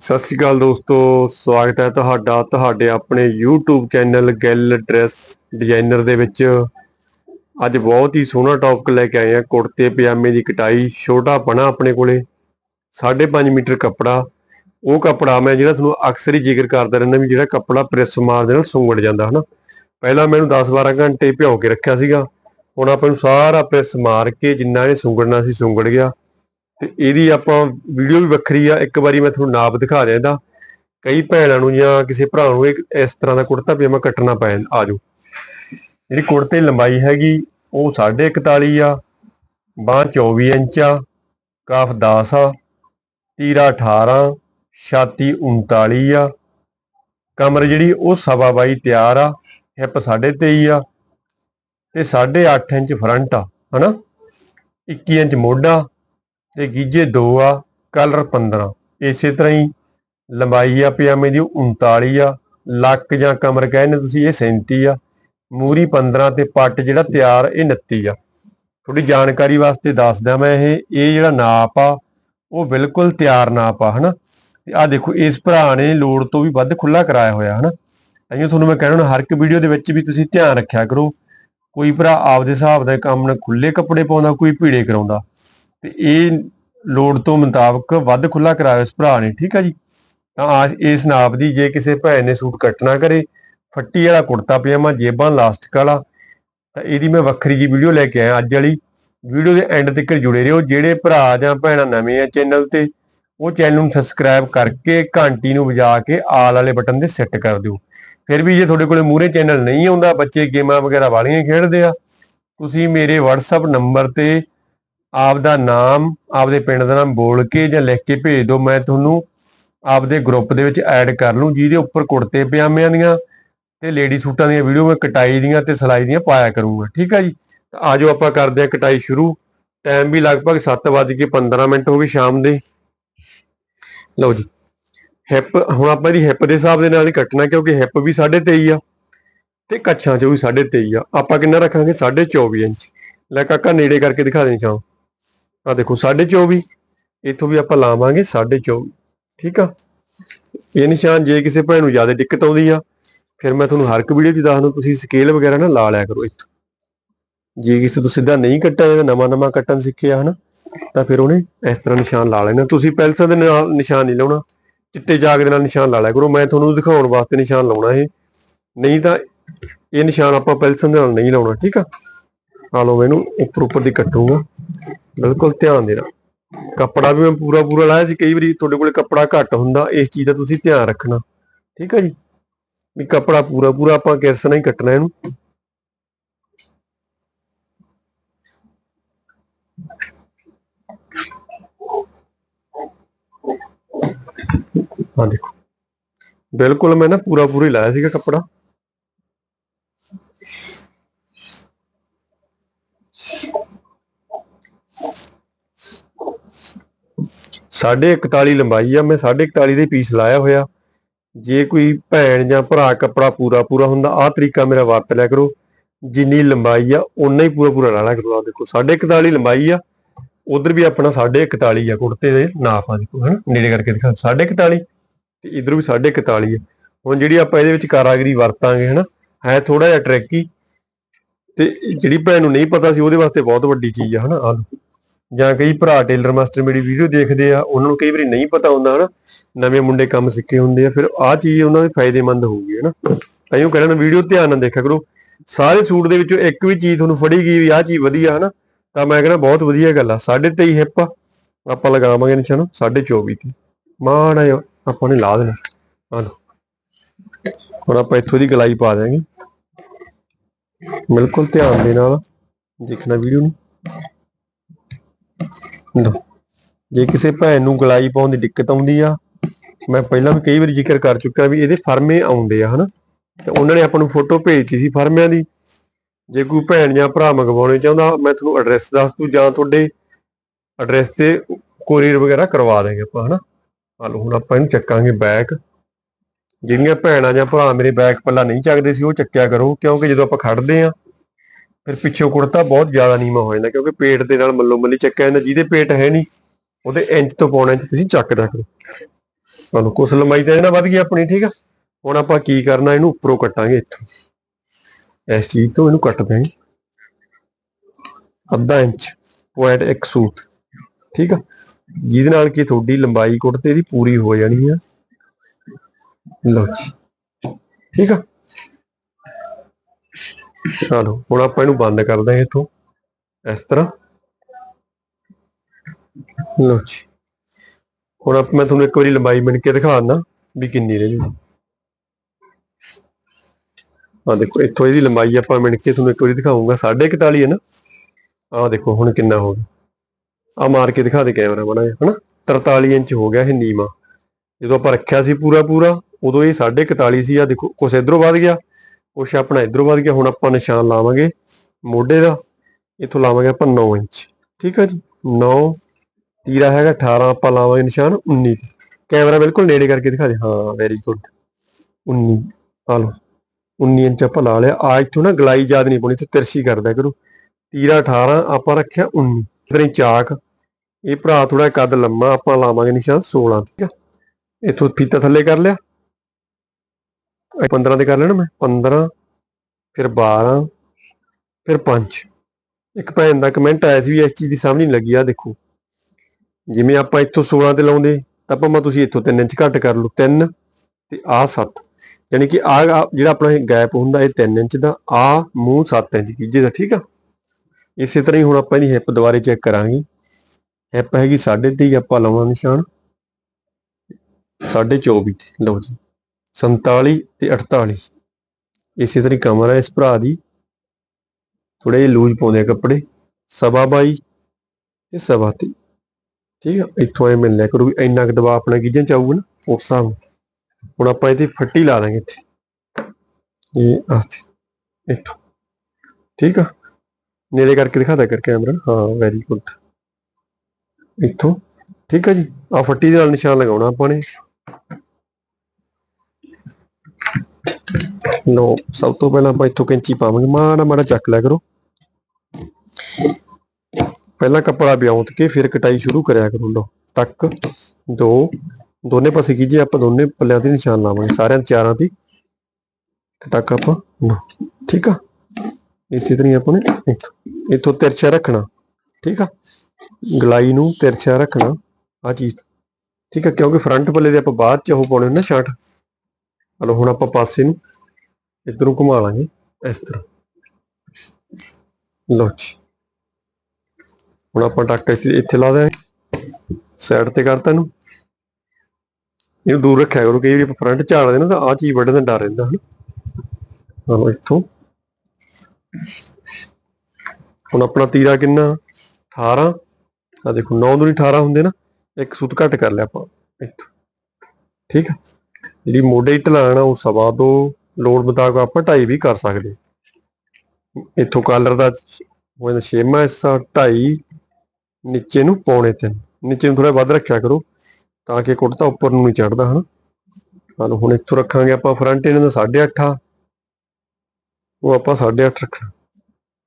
ਸਤਿ ਸ਼੍ਰੀ ਅਕਾਲ ਦੋਸਤੋ, ਸਵਾਗਤ ਹੈ ਤੁਹਾਡਾ, ਤੁਹਾਡੇ ਆਪਣੇ YouTube ਚੈਨਲ ਗੈਲ ਡਰੈਸ ਡਿਜ਼ਾਈਨਰ ਦੇ ਵਿੱਚ। ਅੱਜ ਬਹੁਤ ਹੀ ਸੋਹਣਾ ਟੌਪਿਕ ਲੈ ਕੇ ਆਏ ਆ ਕੁੜਤੇ, ਪਜਾਮੇ ਦੀ ਕਟਾਈ, ਛੋਟਾ ਪਣਾ ਆਪਣੇ ਕੋਲੇ 5.5 ਮੀਟਰ ਕੱਪੜਾ। ਉਹ ਕੱਪੜਾ ਮੈਂ ਜਿਹੜਾ ਤੁਹਾਨੂੰ ਅਕਸਰ ਹੀ ਜ਼ਿਕਰ ਕਰਦਾ ਰਹਿੰਦਾ ਵੀ ਜਿਹੜਾ ਕੱਪੜਾ ਪ੍ਰੈਸ ਮਾਰਦੇ ਨਾਲ ਸੁੰਗੜ ਜਾਂਦਾ, ਹਨਾ। ਪਹਿਲਾਂ ਮੈਨੂੰ 10-12 ਘੰਟੇ ਭਿਓ ਕੇ ਰੱਖਿਆ ਸੀਗਾ, ਹੁਣ ਆਪਾਂ ਨੂੰ ਸਾਰਾ ਪ੍ਰੈਸ ਮਾਰ ਕੇ ਜਿੰਨਾ ਇਹ ਸੁੰਗੜਨਾ ਸੀ ਸੁੰਗੜ ਗਿਆ। ਤੇ ਇਹਦੀ ਆਪਾਂ ਵੀਡੀਓ ਵੀ ਵੱਖਰੀ ਆ। ਇੱਕ ਵਾਰੀ ਮੈਂ ਤੁਹਾਨੂੰ ਨਾਪ ਦਿਖਾ ਦਿਆਂ ਇਹਦਾ। ਕਈ ਭੈਣਾਂ ਨੂੰ ਜਾਂ ਕਿਸੇ ਭਰਾ ਨੂੰ ਇਹ ਇਸ ਤਰ੍ਹਾਂ ਦਾ ਕੁੜਤਾ ਪਜਾਮਾ ਕੱਟਣਾ ਪੈ ਆ ਜਾਓ ਜਿਹੜੀ ਕੁੜਤੇ ਲੰਬਾਈ ਹੈਗੀ, ਉਹ 41 ਆ, ਬਾਂਹ 24 ਇੰਚ ਆ, ਕਾਫ 10 ਆ, ਤੀਰਾ 18 ਛਾਤੀ 39 ਆ। ਕਮਰ ਜਿਹੜੀ, ਉਹ ਸਵਾ ਬਾਈ ਤਿਆਰ ਆ, ਹਿੱਪ 23 ਆ ਤੇ 8.5 ਇੰਚ ਫਰੰਟ ਆ, ਹਨਾ? 21 ਇੰਚ ਮੋਢਾ ਤੇ ਗੀਜੇ 2 ਆ, ਕਲਰ 15 ਇਸੇ ਤਰ੍ਹਾਂ ਹੀ ਲੰਬਾਈ ਆ ਪਜਾਮੇ ਦੀ 39 ਆ। ਲੱਕ ਜਾਂ ਕਮਰ ਕਹਿੰਦੇ ਤੁਸੀਂ, ਇਹ 37 ਆ। ਮੂਰੀ 15 ਤੇ ਪੱਟ ਜਿਹੜਾ ਤਿਆਰ, ਇਹ 29 ਆ। ਥੋੜੀ ਜਾਣਕਾਰੀ ਵਾਸਤੇ ਦੱਸਦਾ ਮੈਂ ਇਹ ਇਹ ਜਿਹੜਾ ਨਾਪ ਆ, ਉਹ ਬਿਲਕੁਲ ਤਿਆਰ ਨਾਪ ਆ, ਹਨਾ? ਤੇ ਆ ਦੇਖੋ, ਇਸ ਭਰਾ ਨੇ ਲੋੜ ਤੋਂ ਵੀ ਵੱਧ ਖੁੱਲਾ ਕਰਾਇਆ ਹੋਇਆ, ਹਨਾ? ਅਈਓ ਤੁਹਾਨੂੰ ਮੈਂ ਕਹਿਣਾ, ਹਰ ਇੱਕ ਵੀਡੀਓ ਦੇ ਵਿੱਚ ਵੀ ਤੁਸੀਂ ਧਿਆਨ ਰੱਖਿਆ ਕਰੋ। ਕੋਈ ਭਰਾ ਆਪਦੇ ਹਿਸਾਬ ਦਾ ਕੰਮ ਨਾਲ ਖੁੱਲੇ ਕੱਪੜੇ ਪਾਉਂਦਾ, ਕੋਈ ਭੀੜੇ ਕਰਾਉਂਦਾ। ਤੇ ਇਹ ਲੋੜ ਤੋਂ ਮੁਤਾਬਕ ਵੱਧ ਖੁੱਲਾ ਕਰਾਇਆ ਇਸ ਭਰਾ ਨੇ, ਠੀਕ ਆ ਜੀ? ਤਾਂ ਆ ਇਸ ਨਾਪ ਦੀ ਜੇ ਕਿਸੇ ਭੈਣ ਨੇ ਸੂਟ ਕੱਟਣਾ ਕਰੇ, ਫੱਟੀ ਵਾਲਾ ਕੁੜਤਾ ਪਜਾਮਾ, ਜੇਬਾਂ, ਲਾਸਟਿਕ ਵਾਲਾ, ਤਾਂ ਇਹਦੀ ਮੈਂ ਵੱਖਰੀ ਜੀ ਵੀਡੀਓ ਲੈ ਕੇ ਆਇਆ ਅੱਜ ਵਾਲੀ। ਵੀਡੀਓ ਦੇ ਐਂਡ ਤੱਕ ਜੁੜੇ ਰਹੋ, ਜਿਹੜੇ ਭਰਾ ਜਾਂ ਭੈਣਾਂ ਨਵੇਂ ਆ ਚੈਨਲ ਤੇ, ਉਹ ਚੈਨਲ ਨੂੰ ਸਬਸਕ੍ਰਾਈਬ ਕਰਕੇ ਘੰਟੀ ਨੂੰ ਵਜਾ ਕੇ ਆਲ ਵਾਲੇ ਬਟਨ ਤੇ ਸੈੱਟ ਕਰ ਦਿਓ। ਫਿਰ ਵੀ ਜੇ ਤੁਹਾਡੇ ਕੋਲੇ ਮੂਹਰੇ ਚੈਨਲ ਨਹੀਂ ਆਉਂਦਾ, ਬੱਚੇ ਗੇਮਾਂ ਵਗੈਰਾ ਵਾਲੀਆਂ ਖੇਡਦੇ ਆ, ਤੁਸੀਂ ਮੇਰੇ WhatsApp ਨੰਬਰ ਤੇ ਆਪਦਾ ਨਾਮ, ਆਪਦੇ ਪਿੰਡ ਦਾ ਨਾਮ ਬੋਲ ਕੇ ਜਾਂ ਲਿਖ ਕੇ ਭੇਜ ਦਿਓ। ਮੈਂ ਤੁਹਾਨੂੰ ਆਪਦੇ ਗਰੁੱਪ ਦੇ ਵਿੱਚ ਐਡ ਕਰ ਲੂੰ ਜਿਹਦੇ ਉੱਪਰ ਕੁੜਤੇ ਪਜਾਮਿਆਂ ਦੀਆਂ ਤੇ ਲੇਡੀ ਸੂਟਾਂ ਦੀਆਂ ਵੀਡੀਓ ਮੈਂ ਕਟਾਈ ਦੀਆਂ ਤੇ ਸਿਲਾਈ ਦੀਆਂ ਪਾਇਆ ਕਰੂੰਗਾ। ਠੀਕ ਆ ਜੀ? ਤਾਂ ਆਜੋ ਆਪਾਂ ਕਰਦੇ ਆ ਕਟਾਈ ਸ਼ੁਰੂ। ਟਾਈਮ ਵੀ ਲਗਭਗ 7:15 ਮਿੰਟ ਹੋ ਗਏ ਸ਼ਾਮ ਦੇ। ਲਓ ਜੀ। ਹਿੱਪ ਹੁਣ ਆਪਾਂ ਇਹਦੀ ਹਿੱਪ ਦੇ ਹਿਸਾਬ ਦੇ ਨਾਲ ਹੀ ਕੱਟਣਾ, ਕਿਉਂਕਿ ਹਿੱਪ ਵੀ 23.5 ਆ ਤੇ ਕੱਛਾਂ 'ਚ ਵੀ 23.5 ਆ। ਆਪਾਂ ਕਿੰਨਾ ਰੱਖਾਂਗੇ? 24.5 ਇੰਚ। ਲੈ ਕਾਕਾ, ਨੇੜੇ ਕਰਕੇ ਦਿਖਾ ਦੇ ਚਾਹ। ਆ ਦੇਖੋ 24.5 ਇੱਥੋਂ ਵੀ ਆਪਾਂ ਲਾਵਾਂਗੇ 24.5 ਠੀਕ ਆ? ਇਹ ਨਿਸ਼ਾਨ ਜੇ ਕਿਸੇ ਭੈਣ ਨੂੰ ਜ਼ਿਆਦਾ ਦਿੱਕਤ ਆਉਂਦੀ ਆ, ਫਿਰ ਮੈਂ ਤੁਹਾਨੂੰ ਹਰ ਇੱਕ ਵੀਡੀਓ 'ਚ ਦੱਸ ਤੁਸੀਂ ਸਕੇਲ ਵਗੈਰਾ ਨਾ ਲਾ ਲਿਆ ਕਰੋ ਇੱਥੋਂ। ਜੇ ਕਿਸੇ ਤੋਂ ਸਿੱਧਾ ਨਹੀਂ ਕੱਟਿਆ ਨਵਾਂ ਨਵਾਂ ਕੱਟਣ ਸਿੱਖਿਆ, ਹਨਾ, ਤਾਂ ਫਿਰ ਉਹਨੇ ਇਸ ਤਰ੍ਹਾਂ ਨਿਸ਼ਾਨ ਲਾ ਲੈਣਾ। ਤੁਸੀਂ ਪੈਨਸਲ ਦੇ ਨਾਲ ਨਿਸ਼ਾਨ ਨਹੀਂ ਲਾਉਣਾ, ਚਿੱਟੇ ਜਾਗ ਦੇ ਨਾਲ ਨਿਸ਼ਾਨ ਲਾ ਲਿਆ ਕਰੋ। ਮੈਂ ਤੁਹਾਨੂੰ ਦਿਖਾਉਣ ਵਾਸਤੇ ਨਿਸ਼ਾਨ ਲਾਉਣਾ ਇਹ। ਨਹੀਂ ਤਾਂ ਇਹ ਨਿਸ਼ਾਨ ਆਪਾਂ ਪੈਨਸਲ ਦੇ ਨਾਲ ਨਹੀਂ ਲਾਉਣਾ, ਠੀਕ ਆ? ਆ ਲਓ ਮੈਨੂੰ ਉੱਪਰ ਉੱਪਰ ਦੀ ਕੱਟੂਗਾ। ਬਿਲਕੁਲ ਧਿਆਨ ਦੇਣਾ। ਕੱਪੜਾ ਵੀ ਮੈਂ ਪੂਰਾ ਪੂਰਾ ਲਾਇਆ ਸੀ, ਕਈ ਵਾਰੀ ਤੁਹਾਡੇ ਕੋਲੇ ਕੱਪੜਾ ਘੱਟ ਹੁੰਦਾ, ਇਸ ਚੀਜ਼ ਦਾ ਤੁਸੀਂ ਧਿਆਨ ਰੱਖਣਾ। ਠੀਕ ਹੈ ਜੀ? ਵੀ ਕੱਪੜਾ ਪੂਰਾ ਪੂਰਾ ਆਪਾਂ ਕਿਰਸ ਨਾਲ ਹੀ ਕੱਟਣਾ ਇਹਨੂੰ। ਹਾਂ ਦੇਖੋ ਬਿਲਕੁਲ ਮੈਂ ਨਾ ਪੂਰਾ ਪੂਰਾ ਲਾਇਆ ਸੀਗਾ ਕੱਪੜਾ। ਸਾਢੇ 41 ਲੰਬਾਈ ਆ, ਮੈਂ ਸਾਢੇ 41 ਦੇ ਪੀਸ ਲਾਇਆ ਹੋਇਆ। ਜੇ ਕੋਈ ਭੈਣ ਜਾਂ ਭਰਾ ਕੱਪੜਾ ਪੂਰਾ ਪੂਰਾ ਹੁੰਦਾ, ਆਹ ਤਰੀਕਾ ਮੇਰਾ ਵਰਤ ਲਿਆ ਕਰੋ। ਜਿੰਨੀ ਲੰਬਾਈ ਆ ਉਨਾ ਹੀ ਪੂਰਾ ਪੂਰਾ ਲਾ ਕਰੋ ਆ ਦੇਖੋ ਸਾਢੇ 41 ਲੰਬਾਈ ਆ, ਉਧਰ ਵੀ ਆਪਣਾ ਸਾਢੇ 41 ਆ, ਕੁੜਤੇ ਦੇ ਨਾਪ ਆ ਦੇਖੋ ਹਨਾ ਨੇੜੇ ਕਰਕੇ ਦਿਖਾ। ਸਾਢੇ 41 ਤੇ ਇਧਰ ਵੀ ਸਾਢੇ 41 ਆ। ਹੁਣ ਜਿਹੜੀ ਆਪਾਂ ਇਹਦੇ ਵਿੱਚ ਕਾਰਾਗਰੀ ਵਰਤਾਂਗੇ, ਹਨਾ, ਹੈ ਥੋੜਾ ਜਿਹਾ ਟਰੈਕੀ ਤੇ ਜਿਹੜੀ ਭੈਣ ਨੂੰ ਨਹੀਂ ਪਤਾ ਸੀ, ਉਹਦੇ ਵਾਸਤੇ ਬਹੁਤ ਵੱਡੀ ਚੀਜ਼ ਆ, ਹਨਾ ਆ ਜਾਂ ਕਈ ਭਰਾ ਟੇਲਰ ਮਾਸਟਰ ਮੇਰੀ ਵੀਡੀਓ ਦੇਖਦੇ ਆ, ਉਹਨਾਂ ਨੂੰ ਕਈ ਵਾਰੀ ਨਹੀਂ ਪਤਾ ਹੁੰਦਾ ਹਨਾ, ਨਵੇਂ ਮੁੰਡੇ ਕੰਮ ਸਿੱਖੇ ਹੁੰਦੇ ਆ, ਫਿਰ ਆਹ ਚੀਜ਼ ਉਹਨਾਂ ਦੇ ਫਾਇਦੇਮੰਦ ਹੋਊਗੀ ਹਨਾ। ਤਾਈਓ ਕਹਿੰਦਾ ਵੀਡੀਓ ਧਿਆਨ ਨਾਲ ਦੇਖਿਆ ਕਰੋ, ਸਾਰੇ ਸੂਟ ਦੇ ਵਿੱਚੋਂ ਇੱਕ ਵੀ ਚੀਜ਼ ਤੁਹਾਨੂੰ ਫੜੀ ਗਈ ਵੀ ਆਹ ਚੀਜ਼ ਵਧੀਆ ਹਨਾ, ਤਾਂ ਮੈਂ ਕਹਿੰਦਾ ਬਹੁਤ ਵਧੀਆ ਗੱਲ ਆ 23.5 ਹਿੱਪ ਆਪਾਂ ਲਗਾਵਾਂਗੇ ਨਿਸ਼ਾਨ 24.5 ਤੇ। ਮਾੜਾ ਆਪਾਂ ਨੇ ਲਾ ਦੇਣਾ, ਆ ਲਓ। ਹੁਣ ਆਪਾਂ ਇੱਥੋਂ ਦੀ ਗਲਾਈ ਪਾ ਦਿਆਂਗੇ। ਬਿਲਕੁਲ ਧਿਆਨ ਦੇ ਨਾਲ ਦੇਖਣਾ ਵੀਡੀਓ ਨੂੰ। ਲਓ। ਜੇ ਕਿਸੇ ਭੈਣ ਨੂੰ ਗਲਾਈ ਪਾਉਣ ਦੀ ਦਿੱਕਤ ਆਉਂਦੀ ਆ, ਮੈਂ ਪਹਿਲਾਂ ਵੀ ਕਈ ਵਾਰੀ ਜ਼ਿਕਰ ਕਰ ਚੁੱਕਾ ਵੀ ਇਹਦੇ ਫਰਮੇ ਆਉਂਦੇ ਆ, ਹਨਾ? ਤੇ ਉਹਨਾਂ ਨੇ ਆਪਾਂ ਨੂੰ ਫੋਟੋ ਭੇਜਤੀ ਸੀ ਫਰਮਿਆਂ ਦੀ। ਜੇ ਕੋਈ ਭੈਣ ਜਾਂ ਭਰਾ ਮੰਗਵਾਉਣੇ ਚਾਹੁੰਦਾ, ਮੈਂ ਤੁਹਾਨੂੰ ਐਡਰੈਸ ਦੱਸ ਦੂ ਜਾਂ ਤੁਹਾਡੇ ਐਡਰੈਸ ਤੇ ਕੋਰੀਅਰ ਵਗੈਰਾ ਕਰਵਾ ਦੇਂਗੇ ਆਪਾਂ, ਹਨਾ? ਆ ਹੁਣ ਆਪਾਂ ਇਹਨੂੰ ਚੱਕਾਂਗੇ ਬੈਕ। ਜਿਹੜੀਆਂ ਭੈਣਾਂ ਜਾਂ ਭਰਾ ਮੇਰੇ ਬੈਕ ਪੱਲਾ ਨਹੀਂ ਚੱਕਦੇ ਸੀ, ਉਹ ਚੱਕਿਆ ਕਰੋ, ਕਿਉਂਕਿ ਜਦੋਂ ਆਪਾਂ ਖੜਦੇ ਆ ਫਿਰ ਪਿੱਛੋਂ ਕੁੜਤਾ ਬਹੁਤ ਜ਼ਿਆਦਾ ਨੀਵਾਂ ਹੋ ਜਾਂਦਾ ਕਿਉਂਕਿ ਪੇਟ ਦੇ ਨਾਲ ਮੱਲੋ ਮੱਲੀ ਚੱਕਿਆ ਜਾਂਦਾ, ਜਿਹਦੇ ਪੇਟ ਹੈ ਨਹੀਂ, ਉਹਦੇ ਇੰਚ ਤੋਂ ਪੌਣਾ ਇੰਚ ਤੁਸੀਂ ਚੱਕਦਾ ਕਰੋ ਚਲੋ ਕੁਛ ਲੰਬਾਈ ਤਾਂ ਇਹਨਾਂ ਵੱਧ ਗਈ ਆਪਣੀ, ਠੀਕ ਆ? ਹੁਣ ਆਪਾਂ ਕੀ ਕਰਨਾ, ਇਹਨੂੰ ਉੱਪਰੋਂ ਕੱਟਾਂਗੇ ਇੱਥੋਂ। ਇਸ ਚੀਜ਼ ਤੋਂ ਇਹਨੂੰ ਕੱਟ ਦਾਂਗੇ ਅੱਧਾ ਇੰਚ ਪੁਆਇੰਟ ਇੱਕ ਸੂਤ, ਠੀਕ ਆ? ਜਿਹਦੇ ਨਾਲ ਕਿ ਤੁਹਾਡੀ ਲੰਬਾਈ ਕੁੜਤੇ ਦੀ ਪੂਰੀ ਹੋ ਜਾਣੀ ਆ। ਲਓ ਜੀ, ਠੀਕ ਆ? ਚਲੋ, ਹੁਣ ਆਪਾਂ ਇਹਨੂੰ ਬੰਦ ਕਰਦੇ ਹਾਂ ਇੱਥੋਂ। ਇਸ ਤਰ੍ਹਾਂ। ਲਓ ਜੀ। ਹੁਣ ਆਪ ਮੈਂ ਤੁਹਾਨੂੰ ਇੱਕ ਵਾਰੀ ਲੰਬਾਈ ਮਿਣ ਕੇ ਦਿਖਾ ਦਿੰਦਾ ਵੀ ਕਿੰਨੀ ਰਹਿ ਜੂ ਆ ਦੇਖੋ, ਇੱਥੋਂ ਇਹਦੀ ਲੰਬਾਈ ਆਪਾਂ ਮਿਣ ਕੇ ਤੁਹਾਨੂੰ ਇੱਕ ਵਾਰੀ ਦਿਖਾਉਂਗਾ 41 ਹੈ ਨਾ। ਆ ਦੇਖੋ, ਹੁਣ ਕਿੰਨਾ ਹੋ ਗਿਆ। ਆ ਮਾਰ ਕੇ ਦਿਖਾ ਦੇ ਕੈਮਰਾ ਬਣਾ ਹਨਾ? 43 ਇੰਚ ਹੋ ਗਿਆ ਇਹ ਨੀਵਾ। ਜਦੋਂ ਆਪਾਂ ਰੱਖਿਆ ਸੀ ਪੂਰਾ ਪੂਰਾ ਉਦੋਂ ਇਹ 41 ਸੀ। ਆ ਦੇਖੋ, ਕੁਛ ਇਧਰੋਂ ਵੱਧ ਗਿਆ। ਕੁਛ ਆਪਣਾ ਇਧਰੋਂ ਵੱਧ ਗਿਆ ਹੁਣ ਆਪਾਂ ਨਿਸ਼ਾਨ ਲਾਵਾਂਗੇ ਮੋਢੇ ਦਾ, ਇੱਥੋਂ ਲਾਵਾਂਗੇ ਆਪਾਂ 9 ਇੰਚ, ਠੀਕ ਆ ਜੀ? 9 ਤੀਰਾ ਹੈਗਾ 18 ਆਪਾਂ ਲਾਵਾਂਗੇ ਨਿਸ਼ਾਨ 19 ਕੈਮਰਾ ਬਿਲਕੁਲ ਨੇੜੇ ਕਰਕੇ ਦਿਖਾ ਦੇ। ਹਾਂ ਵੈਰੀ ਗੁੱਡ 19 ਆ ਲਓ। 19 ਇੰਚ ਆਪਾਂ ਲਾ ਲਿਆ। ਆ ਇੱਥੋਂ ਨਾ ਗਲਾਈ ਜ਼ਿਆਦਾ ਨਹੀਂ ਪਾਉਣੀ ਤੇ ਤਿਰਛੀ ਕਰਦਾ ਕਰੋ ਤੀਰਾ 18 ਆਪਾਂ ਰੱਖਿਆ 19 ਇਧਰ ਚਾਕ। ਇਹ ਭਰਾ ਥੋੜਾ ਕੱਦ ਲੰਮਾ ਆਪਾਂ ਲਾਵਾਂਗੇ ਨਿਸ਼ਾਨ 16 ਠੀਕ ਆ? ਇੱਥੋਂ ਫੀਤਾ ਥੱਲੇ ਕਰ ਲਿਆ। 15 ਤੇ ਕਰ ਲੈਣਾ ਮੈਂ। 15 ਫਿਰ 12 ਫਿਰ 5 ਇੱਕ ਭੈਣ ਦਾ ਕਮੈਂਟ ਆਇਆ ਸੀ ਵੀ ਇਸ ਚੀਜ਼ ਦੀ ਸਮਝ ਨਹੀਂ ਲੱਗੀ। ਆ ਦੇਖੋ। ਜਿਵੇਂ ਆਪਾਂ ਇੱਥੋਂ 16 ਤੇ ਲਾਉਂਦੇ, ਤਾਂ ਭਾਵੇਂ ਤੁਸੀਂ ਇੱਥੋਂ 3 ਇੰਚ ਘੱਟ ਕਰ ਲਓ। 3 ਤੇ ਆ 7 ਯਾਨੀ ਕਿ ਆ ਜਿਹੜਾ ਆਪਣਾ ਇਹ ਗੈਪ ਹੁੰਦਾ, ਇਹ 3 ਇੰਚ ਦਾ। ਆ ਮੂੰਹ 7 ਇੰਚ ਕੀਜੇ ਦਾ, ਠੀਕ ਆ? ਇਸੇ ਤਰ੍ਹਾਂ ਹੀ ਹੁਣ ਆਪਾਂ ਇਹਦੀ ਹਿੱਪ ਦੁਬਾਰੇ ਚੈੱਕ ਕਰਾਂਗੇ। ਹਿੱਪ ਹੈਗੀ 3.5 ਆਪਾਂ ਲਾਉਣਾ ਨਿਸ਼ਾਨ। 24 ਤੇ। ਲਓ ਜੀ। 47 ਤੇ 48 ਇਸੇ ਤਰ੍ਹਾਂ ਕਮਰ ਹੈ ਇਸ ਭਰਾ ਦੀ। ਥੋੜੇ ਜਿਹਾ ਲੂਜ਼ ਪਾਉਂਦੇ ਆ ਕੱਪੜੇ। ਸਵਾ ਬਾਈ ਤੇ ਸਵਾ ਤੇ ਠੀਕ ਆ? ਇੱਥੋਂ ਐ ਮਿਲ ਲਿਆ ਵੀ ਇੰਨਾ ਕੁ ਦਬਾਅ ਆਪਣਾ ਗਿੱਜਣ ਚ ਆਊਗਾ ਨਾ, ਉਸ ਹਿਸਾਬ ਹੁਣ ਆਪਾਂ ਇਹਦੀ ਫੱਟੀ ਲਾ ਦਾਂਗੇ ਇੱਥੇ। ਇਹ ਆਸਤੇ ਇੱਥੋਂ। ਠੀਕ ਆ? ਨੇੜੇ ਕਰਕੇ ਦਿਖਾਦਾ ਕਰ ਕੈਮਰਾ। ਹਾਂ ਵੈਰੀ ਗੁੱਡ ਇੱਥੋਂ। ਠੀਕ ਆ ਜੀ? ਆ ਫੱਟੀ ਦੇ ਨਾਲ ਨਿਸ਼ਾਨ ਲਗਾਉਣਾ ਆਪਾਂ ਨੇ। ਲੋ ਸਭ ਤੋਂ ਪਹਿਲਾਂ ਆਪਾਂ ਇੱਥੋਂ ਕੈਂਚੀ ਪਾਵਾਂਗੇ। ਮਾੜਾ ਮਾੜਾ ਚੱਕ ਲਿਆ ਕਰੋ। ਪਹਿਲਾਂ ਕੱਪੜਾ ਵਿਆਉਂਤ ਕੇ ਫਿਰ ਕਟਾਈ ਸ਼ੁਰੂ ਕਰਿਆ ਕਰੋ ਲੋ ਟੱਕ ਦੋ ਦੋਨੇ ਪਾਸੇ ਕੀਜੇ ਆਪਾਂ ਦੋਨੇ ਪੱਲਿਆਂ ਤੇ ਨਿਸ਼ਾਨ ਲਾਵਾਂਗੇ ਸਾਰਿਆਂ ਚਾਰਾਂ ਦੀ ਟੱਕ ਆਪਾਂ ਲਓ, ਠੀਕ ਆ? ਇਸੇ ਤਰ੍ਹਾਂ ਆਪਾਂ ਨੇ ਇੱਥੋਂ ਇੱਥੋਂ ਤਿਰਛਾ ਰੱਖਣਾ ਠੀਕ ਆ? ਗਲਾਈ ਨੂੰ ਤਿਰਛਾ ਰੱਖਣਾ ਆ ਚੀਜ਼ ਠੀਕ ਆ? ਕਿਉਂਕਿ ਫਰੰਟ ਪੱਲੇ ਦੇ ਆਪਾਂ ਬਾਅਦ ਚ ਉਹ ਪਾਉਣੇ ਨੇ ਨਾ ਸ਼ਾਰਟ। ਹਲੋ ਹੁਣ ਆਪਾਂ ਪਾਸੇ ਨੂੰ ਇਧਰੋਂ ਘੁਮਾ ਲਾਂਗੇ, ਇਸ ਤਰ੍ਹਾਂ। ਲਓ ਜੀ। ਹੁਣ ਆਪਾਂ ਟੱਕ ਇੱਥੇ ਲਾ ਦਿਆਂਗੇ। ਸਾਈਡ ਤੇ ਕਰਤਾ ਇਹਨੂੰ ਇਹਨੂੰ ਦੂਰ ਰੱਖਿਆ ਕਰੋ, ਕਈ ਵਾਰੀ ਫਰੰਟ ਝਾੜਦੇ ਨਾ, ਤਾਂ ਆ ਚੀਜ਼ ਵੱਢਣ ਦਾ ਡਰ ਰਹਿੰਦਾ, ਹਨ? ਹਲੋ ਇੱਥੋਂ। ਹੁਣ ਆਪਣਾ ਤੀਰਾ ਕਿੰਨਾ? 18 ਆ ਦੇਖੋ 9 ਦੂਣੀ 18 ਹੁੰਦੇ ਨਾ, ਇੱਕ ਸੂਤ ਘੱਟ ਕਰ ਲਿਆ ਆਪਾਂ, ਇੱਥੋਂ। ਠੀਕ ਆ? ਜਿਹੜੀ ਮੋਢੇ ਦੀ ਢਲਾਣ ਆ ਉਹ ਸਵਾ ਦੋ ਲੋੜ ਮੁਤਾਬਕ ਆਪਾਂ ਢਾਈ ਵੀ ਕਰ ਸਕਦੇ। ਇੱਥੋਂ ਕਾਲਰ ਦਾ ਹੋ ਛੇਵਾਂ ਹਿੱਸਾ ਢਾਈ ਨੀਚੇ ਨੂੰ ਪੌਣੇ ਤਿੰਨ। ਨੀਚੇ ਨੂੰ ਥੋੜਾ ਵੱਧ ਰੱਖਿਆ ਕਰੋ ਤਾਂ ਕਿ ਕੁੜਤਾ ਉੱਪਰ ਨੂੰ ਨਹੀਂ ਚੜਦਾ ਹਨ। ਹਾਲੋ ਹੁਣ ਇੱਥੋਂ ਰੱਖਾਂਗੇ ਆਪਾਂ ਫਰੰਟ ਇਹਨਾਂ ਦਾ 8.5 ਆ। ਉਹ ਆਪਾਂ 8.5 ਰੱਖਣਾ।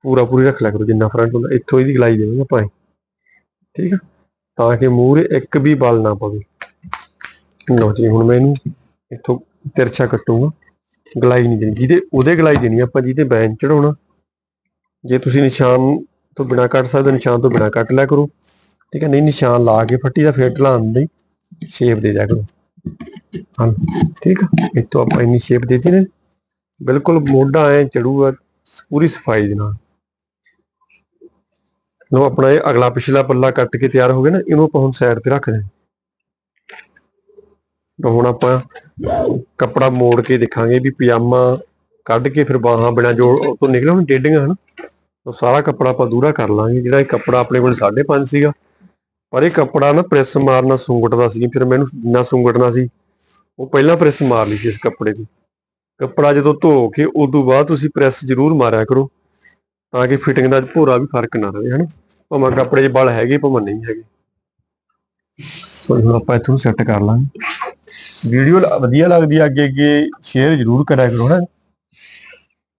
ਪੂਰਾ ਪੂਰੀ ਰੱਖ ਲਿਆ ਕਰੋ ਜਿੰਨਾ ਫਰੰਟ ਹੁੰਦਾ। ਇੱਥੋਂ ਇਹਦੀ ਗਲਾਈ ਦੇਵਾਂਗੇ ਆਪਾਂ ਠੀਕ ਆ? ਤਾਂ ਕਿ ਮੂਹਰੇ ਇੱਕ ਵੀ ਬਲ ਨਾ ਪਵੇ। ਲਓ ਜੀ, ਹੁਣ ਮੈਂ ਇਹਨੂੰ ਇੱਥੋਂ ਤਿਰਛਾ ਕੱਟੂਗਾ। ਗਲਾਈ ਨਹੀਂ ਦੇਣੀ ਜਿਹਦੇ ਉਹਦੇ ਗਲਾਈ ਦੇਣੀ ਆਪਾਂ ਜਿਹਦੇ ਬੈਨ ਚੜਾਉਣਾ ਜੇ ਤੁਸੀਂ ਨਿਸ਼ਾਨ ਤੋਂ ਬਿਨਾ ਕੱਟ ਸਕਦੇ ਹੋ, ਨਿਸ਼ਾਨ ਤੋਂ ਬਿਨਾ ਕੱਟ ਲਿਆ ਕਰੋ। ਠੀਕ ਹੈ ਨਹੀਂ ਨਿਸ਼ਾਨ ਲਾ ਕੇ ਫੱਟੀ ਦਾ ਫੇਰ ਢਲਾਉਣ ਦੀ ਸ਼ੇਪ ਦੇ ਦਿਆ ਕਰੋ। ਹਾਂ ਠੀਕ ਆ? ਤੋਂ ਆਪਾਂ ਇੰਨੀ ਸ਼ੇਪ ਦੇ ਦਿੱਤੀ ਨੇ ਬਿਲਕੁਲ ਮੋਢਾ ਐ ਚੜੂਗਾ ਪੂਰੀ ਸਫ਼ਾਈ ਦੇ ਨਾਲ। ਲੋ ਆਪਣਾ ਇਹ ਅਗਲਾ ਪਿਛਲਾ ਪੱਲਾ ਕੱਟ ਕੇ ਤਿਆਰ ਹੋ ਗਿਆ ਨਾ ਇਹਨੂੰ ਆਪਾਂ ਹੁਣ ਸਾਈਡ ਤੇ ਰੱਖ ਦੇ ਤਾਂ ਹੁਣ ਆਪਾਂ ਕੱਪੜਾ ਮੋੜ ਕੇ ਦੇਖਾਂਗੇ ਵੀ ਪਜਾਮਾ ਕੱਢ ਕੇ ਫਿਰ ਬਾਹਾਂ ਬਿਨਾ ਜੋੜ ਤੋਂ ਨਿਕਲਿਆ ਹੁਣ ਹਨ ਉਹ ਸਾਰਾ ਕੱਪੜਾ ਆਪਾਂ ਦੂਰਾ ਕਰ ਲਾਂਗੇ, ਜਿਹੜਾ ਇਹ ਕੱਪੜਾ ਆਪਣੇ ਕੋਲ 5.5 ਸੀਗਾ। ਪਰ ਇਹ ਕੱਪੜਾ ਨਾ ਪ੍ਰੈਸ ਮਾਰਨਾ ਸੁੰਗਟਦਾ ਸੀ, ਫਿਰ ਮੈਨੂੰ ਜਿੰਨਾ ਸੁੰਗਟਣਾ ਸੀ, ਉਹ ਪਹਿਲਾਂ ਪ੍ਰੈਸ ਮਾਰ ਲਈ ਸੀ ਇਸ ਕੱਪੜੇ ਦੀ। ਕੱਪੜਾ ਜਦੋਂ ਧੋ ਕੇ ਉਦੋਂ ਬਾਅਦ ਤੁਸੀਂ ਪ੍ਰੈਸ ਜ਼ਰੂਰ ਮਾਰਿਆ ਕਰੋ, ਤਾਂ ਕਿ ਫਿਟਿੰਗ ਦਾ ਭੋਰਾ ਵੀ ਫ਼ਰਕ ਨਾ ਰਹੇ ਹਨਾ। ਭਾਵੇਂ ਕੱਪੜੇ 'ਚ ਬਲ ਹੈਗੇ, ਭਾਵੇਂ ਨਹੀਂ ਹੈਗੇ। ਸੋ ਹੁਣ ਆਪਾਂ ਇੱਥੋਂ ਸੈੱਟ ਕਰ ਲਾਂਗੇ। ਵੀਡੀਓ ਵਧੀਆ ਲੱਗਦੀ ਹੈ ਅੱਗੇ ਅੱਗੇ ਸ਼ੇਅਰ ਜ਼ਰੂਰ ਕਰਿਆ ਕਰੋ ਨਾ।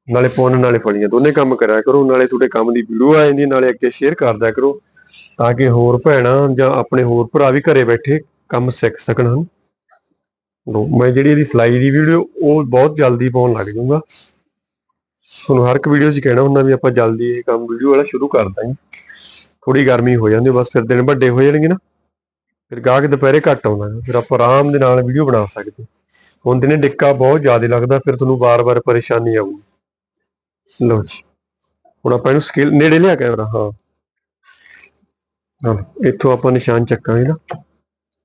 ਨਾਲੇ ਪੁੰਨ ਨਾਲੇ ਫਲੀਆਂ ਦੋਨੇ ਕੰਮ ਕਰਿਆ ਕਰੋ। ਨਾਲੇ ਤੁਹਾਡੇ ਕੰਮ ਦੀ ਵੀਡੀਓ ਆ ਜਾਂਦੀ ਹੈ, ਨਾਲੇ ਅੱਗੇ ਸ਼ੇਅਰ ਕਰ ਕਰੋ ਤਾਂ ਕਿ ਹੋਰ ਭੈਣਾਂ ਜਾਂ ਆਪਣੇ ਹੋਰ ਭਰਾ ਵੀ ਘਰੇ ਬੈਠੇ ਕੰਮ ਸਿੱਖ ਸਕਣ ਹਨ। ਮੈਂ ਜਿਹੜੀ ਇਹਦੀ ਸਿਲਾਈ ਦੀ ਵੀਡੀਓ ਉਹ ਬਹੁਤ ਜਲਦੀ ਪਾਉਣ ਲੱਗ ਜਾਊਗਾ। ਤੁਹਾਨੂੰ ਹਰ ਇੱਕ ਵੀਡੀਓ 'ਚ ਕਹਿਣਾ ਹੁੰਦਾ ਵੀ ਆਪਾਂ ਜਲਦੀ ਇਹ ਕੰਮ ਵੀਡੀਓ ਵਾਲਾ ਸ਼ੁਰੂ ਕਰ ਦਾਂਗੇ। ਥੋੜੀ ਗਰਮੀ ਹੋ ਜਾਂਦੀ ਬਸ ਫਿਰ ਦਿਨ ਵੱਡੇ ਹੋ ਜਾਣਗੇ ਨਾ। ਫਿਰ ਗਾਹਕ ਦੁਪਹਿਰੇ ਘੱਟ ਆਉਂਦਾ ਫਿਰ ਆਪਾਂ ਆਰਾਮ ਦੇ ਨਾਲ ਵੀਡੀਓ ਬਣਾ ਸਕਦੇ ਹੁਣ ਦਿਨੇ ਡਿੱਕਾ ਬਹੁਤ ਜ਼ਿਆਦਾ ਲੱਗਦਾ, ਫਿਰ ਤੁਹਾਨੂੰ ਵਾਰ-ਵਾਰ ਪਰੇਸ਼ਾਨੀ ਆਊਗੀ। ਲਓ ਜੀ। ਹੁਣ ਆਪਾਂ ਇਹਨੂੰ ਸਕੇਲ ਨੇੜੇ ਲਿਆ ਕੈਮਰਾ ਹਾਂ। ਹਾਂ, ਇੱਥੋਂ ਆਪਾਂ ਨਿਸ਼ਾਨ ਚੱਕਾਂਗੇ ਨਾ।